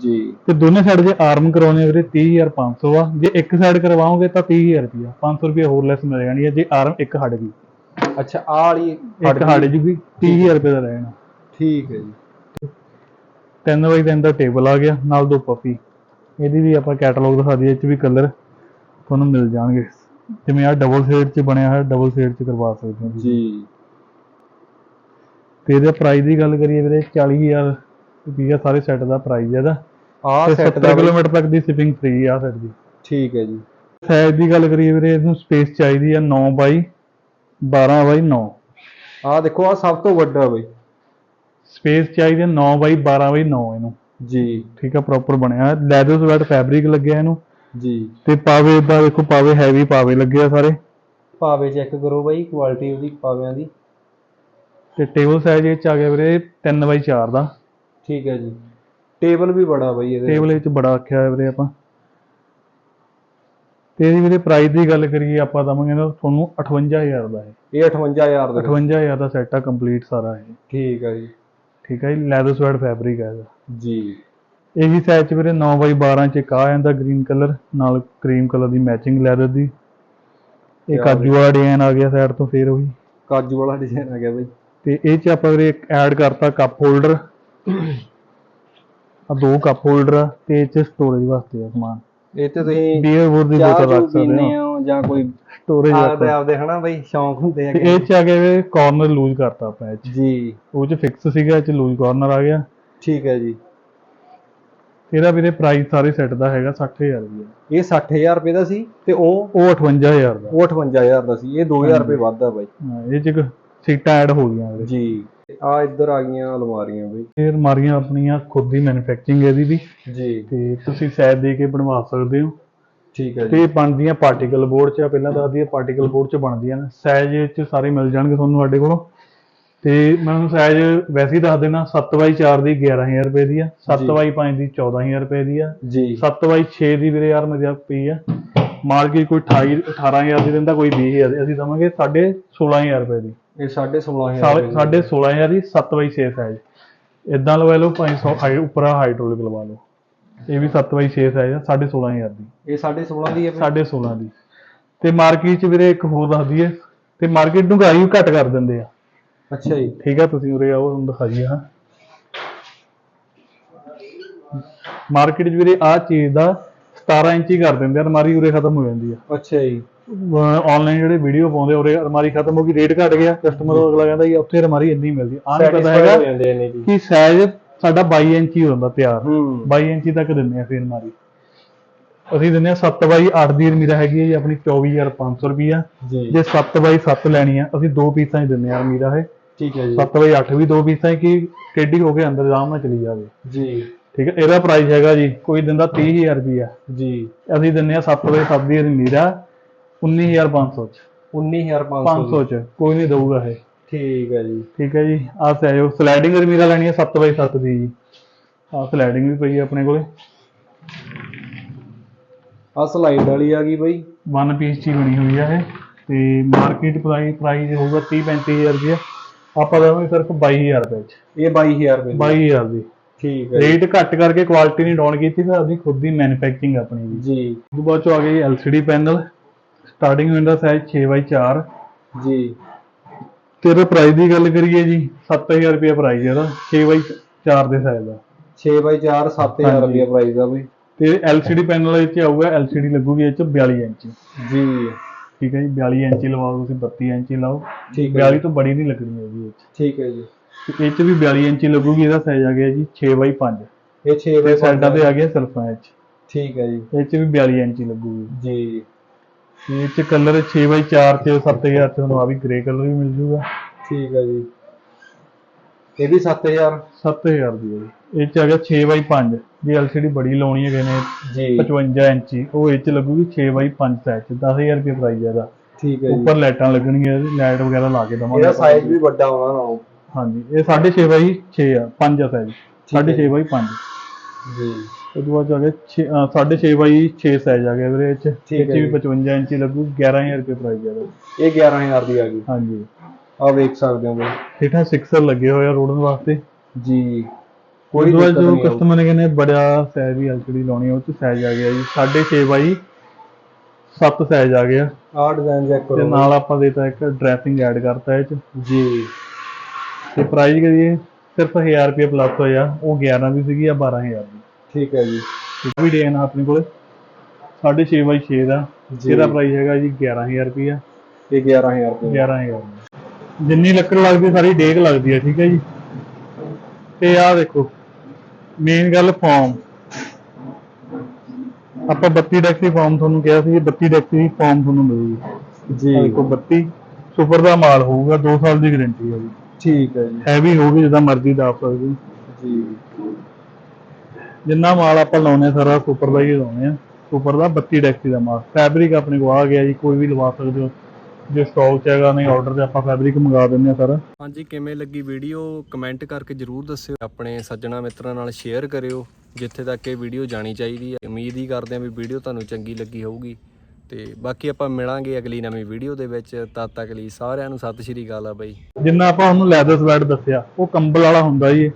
ਜੀ। ਤੇ ਦੋਨੇ ਸਾਈਡ ਜੇ ਆਰਮ ਕਰਾਉਣੇ ਵੀਰੇ 30500 ਆ। ਜੇ ਇੱਕ ਸਾਈਡ ਕਰਵਾਓਗੇ ਤਾਂ 30000 ਰੁਪਿਆ 500 ਰੁਪਏ ਹੋਰ ਲੈਸ ਮਿਲ ਜਾਣੀ ਹੈ ਜੇ ਆਰਮ ਇੱਕ ਹਟ ਗਈ ਅੱਛਾ ਆ ਵਾਲੀ ਇੱਕ ਹਟ ਜੂਗੀ 30000 ਰੁਪਏ ਦਾ ਰਹਿਣਾ। ਠੀਕ ਹੈ ਜੀ। 3 ਬਾਈ 3 ਦਾ ਟੇਬਲ ਆ ਗਿਆ ਨਾਲ ਦੋ ਪੱਪੀ ਇਹਦੀ ਵੀ ਆਪਾਂ ਕੈਟਲੌਗ ਦਿਖਾ ਦਈਏ ਇਹ ਚ ਵੀ ਕਲਰ ਤੁਹਾਨੂੰ ਮਿਲ ਜਾਣਗੇ। ਜਿਵੇਂ ਆ ਡਬਲ ਸ਼ੇਡ ਚ ਬਣਿਆ ਹੈ ਡਬਲ ਸ਼ੇਡ ਚ ਕਰਵਾ ਸਕਦੇ ਹੋ। ਜੀ। ਤੇ ਇਹਦੇ ਪ੍ਰਾਈਸ ਦੀ ਗੱਲ ਕਰੀਏ ਵੀਰੇ 40000 ਰੁਪਈਆ ਸਾਰੇ ਸੈੱਟ ਦਾ ਪ੍ਰਾਈਸ ਹੈ ਇਹਦਾ। ਆ ਤੇ ਸੈੱਟ 70 ਦਾ ਕਿਲੋਮੀਟਰ ਤੱਕ ਦੀ ਸ਼ਿਪਿੰਗ ਫ੍ਰੀ ਆ ਸੈੱਟ ਦੀ। ਠੀਕ ਹੈ ਜੀ। ਸਾਈਜ਼ ਦੀ ਗੱਲ ਕਰੀਏ ਵੀਰੇ ਇਹਨੂੰ ਸਪੇਸ ਚਾਹੀਦੀ ਆ 9 ਬਾਈ 12 ਬਾਈ 9 ਆ ਦੇਖੋ ਆ ਸਭ ਤੋਂ ਵੱਡਾ ਬਈ। ਸਪੇਸ ਚਾਹੀਦੀ ਆ 9 ਬਾਈ 12 ਬਾਈ 9 ਇਹਨੂੰ। ਜੀ। ਠੀਕ ਆ ਪ੍ਰੋਪਰ ਬਣਿਆ ਲੈਦਰ ਸਵੈਟ ਫੈਬਰਿਕ ਲੱਗਿਆ ਇਹਨੂੰ। ਜੀ। ਤੇ ਪਾਵੇ ਦਾ ਦੇਖੋ ਪਾਵੇ ਹੈਵੀ ਪਾਵੇ ਲੱਗੇ ਆ ਸਾਰੇ। ਭਾਵੇਂ ਚੈੱਕ ਕਰੋ ਬਾਈ ਕੁਆਲਿਟੀ ਉਹਦੀ ਪਾਵਿਆਂ ਦੀ। ਤੇ ਟੇਬਲ ਸਾਈਜ਼ ਇਹ ਚ ਆ ਗਿਆ ਵੀਰੇ 3 ਬਾਈ 4 ਦਾ। ਠੀਕ ਹੈ ਜੀ। ਟੇਬਲ ਵੀ ਬੜਾ ਬਾਈ ਇਹਦੇ ਟੇਬਲ ਇਹ ਚ ਬੜਾ ਰੱਖਿਆ ਹੋਇਆ ਵੀਰੇ ਆਪਾਂ। ਤੇ ਇਹਦੀ ਵੀਰੇ ਪ੍ਰਾਈਸ ਦੀ ਗੱਲ ਕਰੀਏ ਆਪਾਂ ਦਵਾਂਗੇ ਨਾ ਤੁਹਾਨੂੰ 58000 ਦਾ ਹੈ ਇਹ 58000 ਦਾ 58000 ਦਾ ਸੈੱਟ ਆ ਕੰਪਲੀਟ ਸਾਰਾ ਇਹ। ਠੀਕ ਹੈ ਜੀ। ਠੀਕ ਹੈ ਜੀ ਲੈਦਰ ਸਵੈਟ ਫੈਬਰਿਕ ਹੈ ਇਹਦਾ। ਜੀ। ਇਹ ਸਾਈਜ਼ ਚ ਵੀਰੇ 9 ਬਾਈ 12 ਚ ਆ ਜਾਂਦਾ ਗ੍ਰੀਨ ਕਲਰ ਨਾਲ ਕਰੀਮ ਕਲਰ ਦੀ ਮੈਚਿੰਗ ਲੈਦਰ ਦੀ। ਇਹ ਕਾਜੂ ਵਾਲਾ ਡਿਜ਼ਾਈਨ ਆ ਗਿਆ ਸਾਈਡ ਤੋਂ ਫੇਰ ਉਹੀ। ਕਾਜੂ ਵਾਲਾ ਡਿਜ਼ਾਈਨ ਆ ਗਿਆ ਬਾਈ। ਤੇ ਇਹ ਚ ਆਪਾਂ ਵੀਰੇ ਐਡ ਕਰਤਾ ਕੱਪ ਹੋਲਡਰ ਆ ਦੋ ਕੱਪ ਹੋਲਡਰ ਆ ਤੇ ਇਹ ਚ ਸਟੋਰੇਜ ਵਾਸਤੇ ਆ ਸਮਾਨ। ਇਹ ਤੇ ਤੁਸੀਂ ਬੀਅਰ ਵੁੱਡ ਦੀ ਬੋਤਲ ਰੱਖ ਸਕਦੇ ਹੋ। ਜਾਂ ਕੋਈ ਸਟੋਰੇਜ ਆਪਦੇ ਆਪਦੇ ਹਨਾ ਬਾਈ ਸ਼ੌਂਕ ਹੁੰਦੇ ਆ ਤੇ ਇਹ ਚ ਆ ਵੀਰੇ ਕਾਰਨਰ ਲੂਜ਼ ਕਰਤਾ ਆਪਾਂ ਇਹ ਚ। ਜੀ। ਉਹ ਚ ਫਿਕਸ ਸੀਗਾ ਇਹ ਚ ਲੂਜ਼ ਕਾਰਨਰ ਆ ਗਿਆ। ਠੀਕ ਹੈ ਜੀ। ਇਹਦਾ ਵੀਰੇ ਪ੍ਰਾਈਸ ਸਾਰੇ ਸੈੱਟ ਦਾ ਹੈਗਾ 60000 ਰੁਪਏ ਇਹ 60000 ਰੁਪਏ ਦਾ ਸੀ ਤੇ ਉਹ ਉਹ 58000 ਦਾ। ਉਹ 58000 ਦਾ ਸੀ। ਇਹ 2000 ਰੁਪਏ ਵੱਧ ਆ ਬਾਈ। ਹਾਂ, ਇਹ ਚ ਸੀਟਾਂ ਐਡ ਹੋ ਗਈਆਂ ਜੀ ਆ ਇੱਧਰ ਆ ਗਈਆਂ ਅਲਮਾਰੀਆਂ ਬਾਈ ਇਹ ਅਲਮਾਰੀਆਂ ਆਪਣੀਆਂ ਖੁਦ ਦੀ ਮੈਨੂਫੈਕਚਰਿੰਗ ਇਹਦੀ ਵੀ। ਜੀ। ਤੇ ਤੁਸੀਂ ਸਾਈਜ਼ ਦੇ ਕੇ ਬਣਵਾ ਸਕਦੇ ਹੋ। ਠੀਕ ਹੈ ਤੇ ਜੀ। ਇਹ ਬਣਦੀਆਂ ਪਾਰਟੀਕਲ ਬੋਰਡ 'ਚ ਆ ਪਹਿਲਾਂ ਦੱਸਦੀ ਹੈ। ਪਾਰਟੀਕਲ ਬੋਰਡ 'ਚ ਬਣਦੀਆਂ ਨੇ। ਸਾਈਜ਼ 'ਚ ਸਾਰੇ ਮਿਲ ਜਾਣਗੇ ਤੁਹਾਨੂੰ ਸਾਡੇ ਕੋਲੋਂ। ਤੇ ਮੈਂ ਤੁਹਾਨੂੰ ਸਾਈਜ਼ ਵੈਸੇ ਹੀ ਦੱਸ ਦੇਣਾ 7x4 ਦੀ 11000 ਰੁਪਏ ਦੀ ਆ 7x5 ਦੀ 14000 ਰੁਪਏ ਦੀ ਆ ਜੀ। 7x6 ਦੀ ਵੀਰੇ ਯਾਰ ਮੇਰੇ ਆਪ ਪਈ ਆ। ਮਾਰਕੀਟ ਕੋਈ 28 18000 ਦੀ ਦਿੰਦਾ ਕੋਈ 20000 ਦੀ। ਅਸੀਂ ਦਵਾਂਗੇ 16500 ਰੁਪਏ ਦੀ। ਇਹ 16500 ਸਾਢੇ 16000 ਦੀ 7x6 ਸਾਈਜ਼ ਇਦਾਂ ਲਵਾ ਲਓ 500 ਹਾਈ ਉੱਪਰ ਹਾਈਡ੍ਰੋਲਿਕ ਲਵਾ ਲਓ। ਇਹ ਵੀ 7x6 ਸਾਈਜ਼ ਆ 16500 ਦੀ। ਇਹ 16.5 ਦੀ ਹੈ ਬਾਈ? ਸਾਢੇ 16 ਦੀ। ਤੇ ਮਾਰਕੀਟ 'ਚ ਵੀਰੇ ਇੱਕ ਹੋਰ ਦੱਸ ਦਈਏ ਤੇ ਮਾਰਕੀਟ ਨੂੰ ਗਾਈ ਘੱਟ ਕਰ ਦਿੰਦੇ ਆ। ਅੱਛਾ ਜੀ। ਠੀਕ ਆ ਤੁਸੀਂ ਉਰੇ ਆਓ ਤੁਹਾਨੂੰ ਦਿਖਾਈਏ ਹਾਂ। ਮਾਰਕੀਟ 'ਚ ਵੀਰੇ ਆਹ ਚੀਜ਼ ਦਾ 17 ਇੰਚ ਕਰ ਦਿੰਦੇ ਆ ਅਲਮਾਰੀ ਉਰੇ ਖਤਮ ਹੋ ਜਾਂਦੀ ਆ। ਅੱਛਾ ਜੀ। ਆਨਲਾਈਨ ਜਿਹੜੇ ਵੀਡੀਓ ਪਾਉਂਦੇ ਉਰੇ ਅਲਮਾਰੀ ਖਤਮ ਹੋ ਗਈ ਰੇਟ ਘਟ ਗਿਆ ਕਸਟਮਰ ਅਗਲਾ ਕਹਿੰਦਾ ਜੀ ਉੱਥੇ ਅਲਮਾਰੀ ਇੰਨੀ ਮਿਲਦੀ ਆ। ਨਹੀਂ ਪਤਾ ਹੈਗਾ ਕਿ ਸਾਈਜ਼ ਸਾਡਾ 22 ਇੰਚ ਹੀ ਹੁੰਦਾ ਤਿਆਰ। ਹੂੰ। 22 ਇੰਚੀ ਤੱਕ ਦਿੰਦੇ ਆ ਫਿਰ ਅਲਮਾਰੀ। ਅਸੀਂ ਦਿੰਦੇ ਆ 7 ਬਾਈ 8 ਦੀ ਅਲਮੀਰਾ ਹੈਗੀ ਹੈ ਜੀ ਆਪਣੀ 24500 ਰੁਪਈਆ। ਜੀ। ਜੇ 7 ਬਾਈ 7 ਲੈਣੀ ਆ ਅਸੀਂ ਦੋ ਪੀਸਾਂ ਹੀ ਦਿੰਦੇ ਆ ਅਲਮੀਰਾ ਇਹ। ਠੀਕ ਹੈ ਜੀ। 7 ਬਾਈ 8 ਵੀ ਦੋ ਪੀਸਾਂ ਹੀ ਕਿ ਟੇਢੀ ਹੋ ਕੇ ਅੰਦਰ ਆਰਾਮ ਨਾਲ ਚਲੀ ਜਾਵੇ। ਜੀ। ਠੀਕ ਹੈ ਇਹਦਾ ਪ੍ਰਾਈਸ ਹੈਗਾ ਜੀ ਕੋਈ ਦਿੰਦਾ 30000 ਰੁਪਿਆ ਜੀ। ਅਸੀਂ ਦਿੰਨੇ ਆ 7 ਵਜੇ 7 ਦੀ ਨੀਰਾ 19500 ਚ। 19500 500 ਚ। ਕੋਈ ਨਹੀਂ ਦਊਗਾ ਇਹ। ਠੀਕ ਹੈ ਜੀ। ਠੀਕ ਹੈ ਜੀ। ਆ ਸਹਿਜੋ ਸਲਾਈਡਿੰਗ ਰਮੀਰਾ ਲੈਣੀ ਹੈ 7 ਬਾਈ 7 ਦੀ ਜੀ। ਆ ਸਲਾਈਡਿੰਗ ਵੀ ਪਈ ਹੈ ਆਪਣੇ ਕੋਲੇ। ਆ ਸਲਾਈਡ ਵਾਲੀ ਆ ਗਈ ਬਾਈ। ਵਨ ਪੀਸ ਚ ਹੀ ਬਣੀ ਹੋਈ ਆ ਇਹ। ਤੇ ਮਾਰਕੀਟ ਪ੍ਰਾਈਸ ਪ੍ਰਾਈਸ ਹੋਊਗਾ 30 35000 ਰੁਪਏ ਆਪਾਂ ਦੇਵਾਂਗੇ ਸਿਰਫ 22000 ਰੁਪਏ ਚ। ਇਹ 22000 ਰੁਪਏ ਦੀ 22000 ਦੀ। ਠੀਕ ਹੈ। ਰੇਟ ਘੱਟ ਕਰਕੇ ਕੁਆਲਿਟੀ ਨਹੀਂ ਡਾਊਨ ਕੀਤੀ ਫਿਰ ਅਸੀਂ ਖੁਦ ਦੀ ਮੈਨੂਫੈਕਚਰਿੰਗ ਆਪਣੀ ਜੀ। ਜੀ। ਉਸ ਤੋਂ ਬਾਅਦ ਚੋਂ ਆ ਗਈ LCD ਪੈਨਲ ਸਟਾਰਟਿੰਗ ਹੁੰਦਾ ਸਾਈਜ਼ 6x4 ਜੀ। ਤੇਰੇ ਪ੍ਰਾਈਸ ਦੀ ਗੱਲ ਕਰੀਏ ਜੀ 7000 ਰੁਪਏ ਪ੍ਰਾਈਸ ਇਹਦਾ 6x4 ਦੇ ਸਾਈਜ਼ ਦਾ। 6 ਬਾਈ 4 7000 ਹਾਂਜੀ। ਰੁਪਏ ਪ੍ਰਾਈਸ ਆ ਬਈ। ਤੇ LCD ਪੈਨਲ ਵਿੱਚ ਆਊਗਾ LCD ਲੱਗੂਗੀ ਇਹ ਚ 42 ਇੰਚ। ਜੀ। ਠੀਕ ਹੈ ਜੀ 42 ਇੰਚ ਹੀ ਲਵਾਓ ਤੁਸੀਂ 32 ਇੰਚ ਹੀ ਲਾਓ। ਠੀਕ ਹੈ 42 ਤੋਂ ਬੜੀ ਨਹੀਂ ਲੱਗਣੀ ਹੈਗੀ ਇਹ 'ਚ। ਠੀਕ ਹੈ ਜੀ। ਤੇ ਇਹ ਚ ਵੀ 42 ਇੰਚ ਹੀ ਲੱਗੂਗੀ ਇਹਦਾ ਸਾਈਜ਼ ਆ ਗਿਆ ਜੀ 6x5 ਇਹ 6 ਤੇ ਬਾਈ ਸਾਈਡਾਂ ਤੇ ਆ। ਗਿਆ ਸਲਫਾਂ ਇਹ ਚ। ਠੀਕ ਹੈ ਜੀ। ਇਹ ਚ ਵੀ 42 ਇੰਚ ਹੀ ਲੱਗੂਗੀ। ਜੀ। ਤੇ ਇਹ ਚ ਕਲਰ 6x4 ਚ 7000 ਚ ਤੁਹਾਨੂੰ ਆ ਵੀ ਗ੍ਰੇ ਕਲਰ ਵੀ ਮਿਲ ਜੂਗਾ। ਠੀਕ ਹੈ ਜੀ। ਇਹ ਵੀ 7000 7000 ਦੀ ਹੈ ਜੀ। ਇਹ ਚ ਆ ਗਿਆ 6x5 ਜੇ LCD ਬੜੀ ਲਾਉਣੀ ਹੈ ਨੇ ਜੀ। 55 ਇੰਚੀ ਉਹ ਇਹ ਚ ਲੱਗੂਗੀ 6x5 ਸਾਈਜ਼ ਚ 10000 ਰੁਪਏ ਪ੍ਰਾਈਸ ਹੈ ਇਹਦਾ। ਠੀਕ ਹੈ ਜੀ। ਉੱਪਰ ਲਾਈਟਾਂ ਲੱਗਣਗੀਆਂ ਲਾਈਟ ਵਗੈਰਾ ਲਾ ਕੇ ਦਵਾਂਗੇ ਇਹਦਾ ਸਾਈਜ਼ ਵੀ ਵੱਡਾ ਹੋਣਾ ਨਾ ਹਾਂਜੀ ਇਹ 6.5 ਬਾਈ 6 ਆ 5 ਆ ਸਾਈਜ਼ 6.5 ਬਾਈ 5 ਜੀ। ਤੋਂ ਬਾਅਦ ਆ ਗਿਆ 6.5 ਬਾਈ 6 ਸਾਈਜ਼ ਆ ਗਿਆ ਵੀਰੇ ਇਹ ਚ। ਠੀਕ ਇਹ ਹੈ ਚ ਵੀ ਜੀ। 55 ਇੰਚੀ ਲੱਗੂ 11000 ਰੁਪਏ ਪ੍ਰਾਈਸ ਹੈ ਇਹਦਾ ਇਹ 11000 ਦੀ ਆ ਗਈ। ਹਾਂਜੀ। ਆ ਵੇਖ ਸਕਦੇ ਹੋ ਬਈ। ਹੇਠਾਂ 6 ਲੱਗੇ ਹੋਏ ਆ ਰੋਡਨ ਵਾਸਤੇ। ਜੀ। ਕੋਈ ਦਿੱਕਤ ਜੋ ਨਹੀਂ ਆਊ। ਕਸਟਮਰ ਨੇ ਕਹਿੰਦੇ ਬੜਾ ਸਾਈਜ਼ ਦੀ ਐਲਸੀਡੀ ਲਾਉਣੀ ਆ, ਉਹ ਚ ਸਾਈਜ਼ ਆ ਗਿਆ ਜੀ। 6.5 ਬਾਈ 7 ਸਾਈਜ਼ ਆ ਗਿਆ। ਆ ਡਿਜ਼ਾਈਨ ਚੈੱਕ ਤੇ ਕਰੋ ਨਾਲ ਆਪਾਂ ਦੇਤਾ ਇੱਕ ਡਰੈਸਿੰਗ ਐਡ ਕਰਤਾ ਇਹ ਚ। ਜੀ। ਤੇ ਪ੍ਰਾਈਸ ਕਰੀਏ ਸਿਰਫ 1000 ਰੁਪਏ ਪਲੱਸ ਹੋਇਆ ਉਹ 11 ਦੀ ਸੀਗੀ ਆ 12000 ਦੀ। ਠੀਕ ਹੈ ਜੀ। ਇਹ ਵੀ ਡੇਨ ਆਪਣੇ ਕੋਲੇ। 6.5 ਬਾਈ 6 ਦਾ। ਜੀ। ਇਹਦਾ ਪ੍ਰਾਈਸ ਹੈਗਾ ਜੀ 11000 ਰੁਪਏ ਇਹ 11000 ਰੁਪਏ 11000 ਜਿੰਨੀ ਲੱਕੜ ਲੱਗਦੀ ਸਾਰੀ ਡੇਕ ਲੱਗਦੀ ਹੈ ਠੀਕ ਹੈ ਜੀ। ਤੇ ਆਹ ਦੇਖੋ ਮੇਨ ਗੱਲ ਫਾਰਮ ਆਪਾਂ 32 ਡੈਕ ਦੀ ਫਾਰਮ ਤੁਹਾਨੂੰ ਕਿਹਾ ਸੀ 32 ਡੈਕ ਦੀ ਫਾਰਮ ਤੁਹਾਨੂੰ ਮਿਲੂਗੀ। ਜੀ। ਦੇਖੋ 32 ਸੁਪਰ ਦਾ ਮਾਲ ਹੋਊਗਾ 2 ਸਾਲ ਦੀ ਗਾਰੰਟੀ ਹੈ ਜੀ। ਠੀਕ ਹੈ ਜੀ। ਹੈਵੀ ਹੋਊਗੀ ਜਿੱਦਾਂ ਮਰਜ਼ੀ ਦਾਪ ਸਕਦੇ। ਜੀ। ਜਿੰਨਾ ਮਾਲ ਆਪਾਂ ਲਾਉਨੇ ਆ ਸਾਰਾ ਸੁਪਰ ਦਾ ਹੀ ਲਾਉਨੇ ਆ ਸੁਪਰ ਦਾ 32 ਡੈਕਸੀ ਦਾ ਮਾਲ। ਫੈਬਰਿਕ ਆਪਣੇ ਕੋਲ ਆ ਗਿਆ ਜੀ ਕੋਈ ਵੀ ਲਵਾ ਸਕਦੇ ਹੋ। ਜੇ ਸਟਾਕ 'ਚ ਹੈਗਾ ਨਹੀਂ ਆਰਡਰ ਤੇ ਆਪਾਂ ਫੈਬਰਿਕ ਮੰਗਾ ਦਿੰਦੇ ਆ ਸਾਰਾ। ਹਾਂਜੀ ਕਿਵੇਂ ਲੱਗੀ ਵੀਡੀਓ ਕਮੈਂਟ ਕਰਕੇ ਜਰੂਰ ਦੱਸਿਓ। ਆਪਣੇ ਸੱਜਣਾ ਮਿੱਤਰਾਂ ਨਾਲ ਸ਼ੇਅਰ ਕਰਿਓ ਜਿੱਥੇ ਤੱਕ ਇਹ ਵੀਡੀਓ ਜਾਣੀ ਚਾਹੀਦੀ ਹੈ। ਉਮੀਦ ਹੀ ਕਰਦੇ ਹਾਂ ਵੀ ਵੀਡੀਓ ਤੁਹਾਨੂੰ ਚੰਗੀ ਲੱਗੀ ਹੋਊਗੀ। ਤੇ ਬਾਕੀ ਆਪਾਂ ਮਿਲਾਂਗੇ ਅਗਲੀ ਨਵੀਂ ਵੀਡੀਓ ਦੇ ਵਿੱਚ। ਤਦ ਤੱਕ ਲਈ ਸਾਰਿਆਂ ਨੂੰ ਸਤਿ ਸ਼੍ਰੀ ਅਕਾਲ ਆ ਬਾਈ। ਜਿੰਨਾ ਆਪਾਂ ਉਹਨੂੰ ਲੈਦਰ ਸਵੈਟ ਦੱਸਿਆ ਉਹ ਕੰਬਲ ਵਾਲਾ ਹੁੰਦਾ ਜੀ ਇਹ।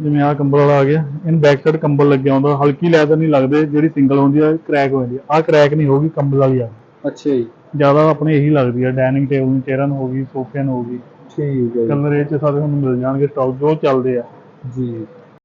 ਜਿਵੇਂ ਆਹ ਕੰਬਲ ਵਾਲਾ ਆ ਗਿਆ ਇਹਨੂੰ ਬੈਕ ਸਾਈਡ ਕੰਬਲ ਲੱਗਿਆ ਹੁੰਦਾ ਹਲਕੀ ਲੈਦਰ ਨਹੀਂ ਲੱਗਦੇ ਜਿਹੜੀ ਸਿੰਗਲ ਹੁੰਦੀ ਆ ਕ੍ਰੈਕ ਹੋ ਜਾਂਦੀ ਆ। ਆਹ ਕ੍ਰੈਕ ਨਹੀਂ ਹੋਗੀ ਕੰਬਲ ਵਾਲੀ ਆ। ਅੱਛਾ ਜੀ। ਜ਼ਿਆਦਾ ਆਪਣੇ ਇਹੀ ਲੱਗਦੀ ਆ ਡਾਈਨਿੰਗ ਟੇਬਲ ਨੂੰ ਚੇਅਰਾਂ ਨੂੰ ਹੋਗੀ ਸੋਫਿਆਂ ਨੂੰ ਹੋਗੀ ਠੀਕ ਹੈ ਕਲਰ ਇਹ ਚ ਸਾਰੇ ਤੁਹਾਨੂੰ ਮਿਲ ਜਾਣਗੇ ਸਟਾਕ ਜੋ ਚੱਲਦੇ ਆ। ਜੀ।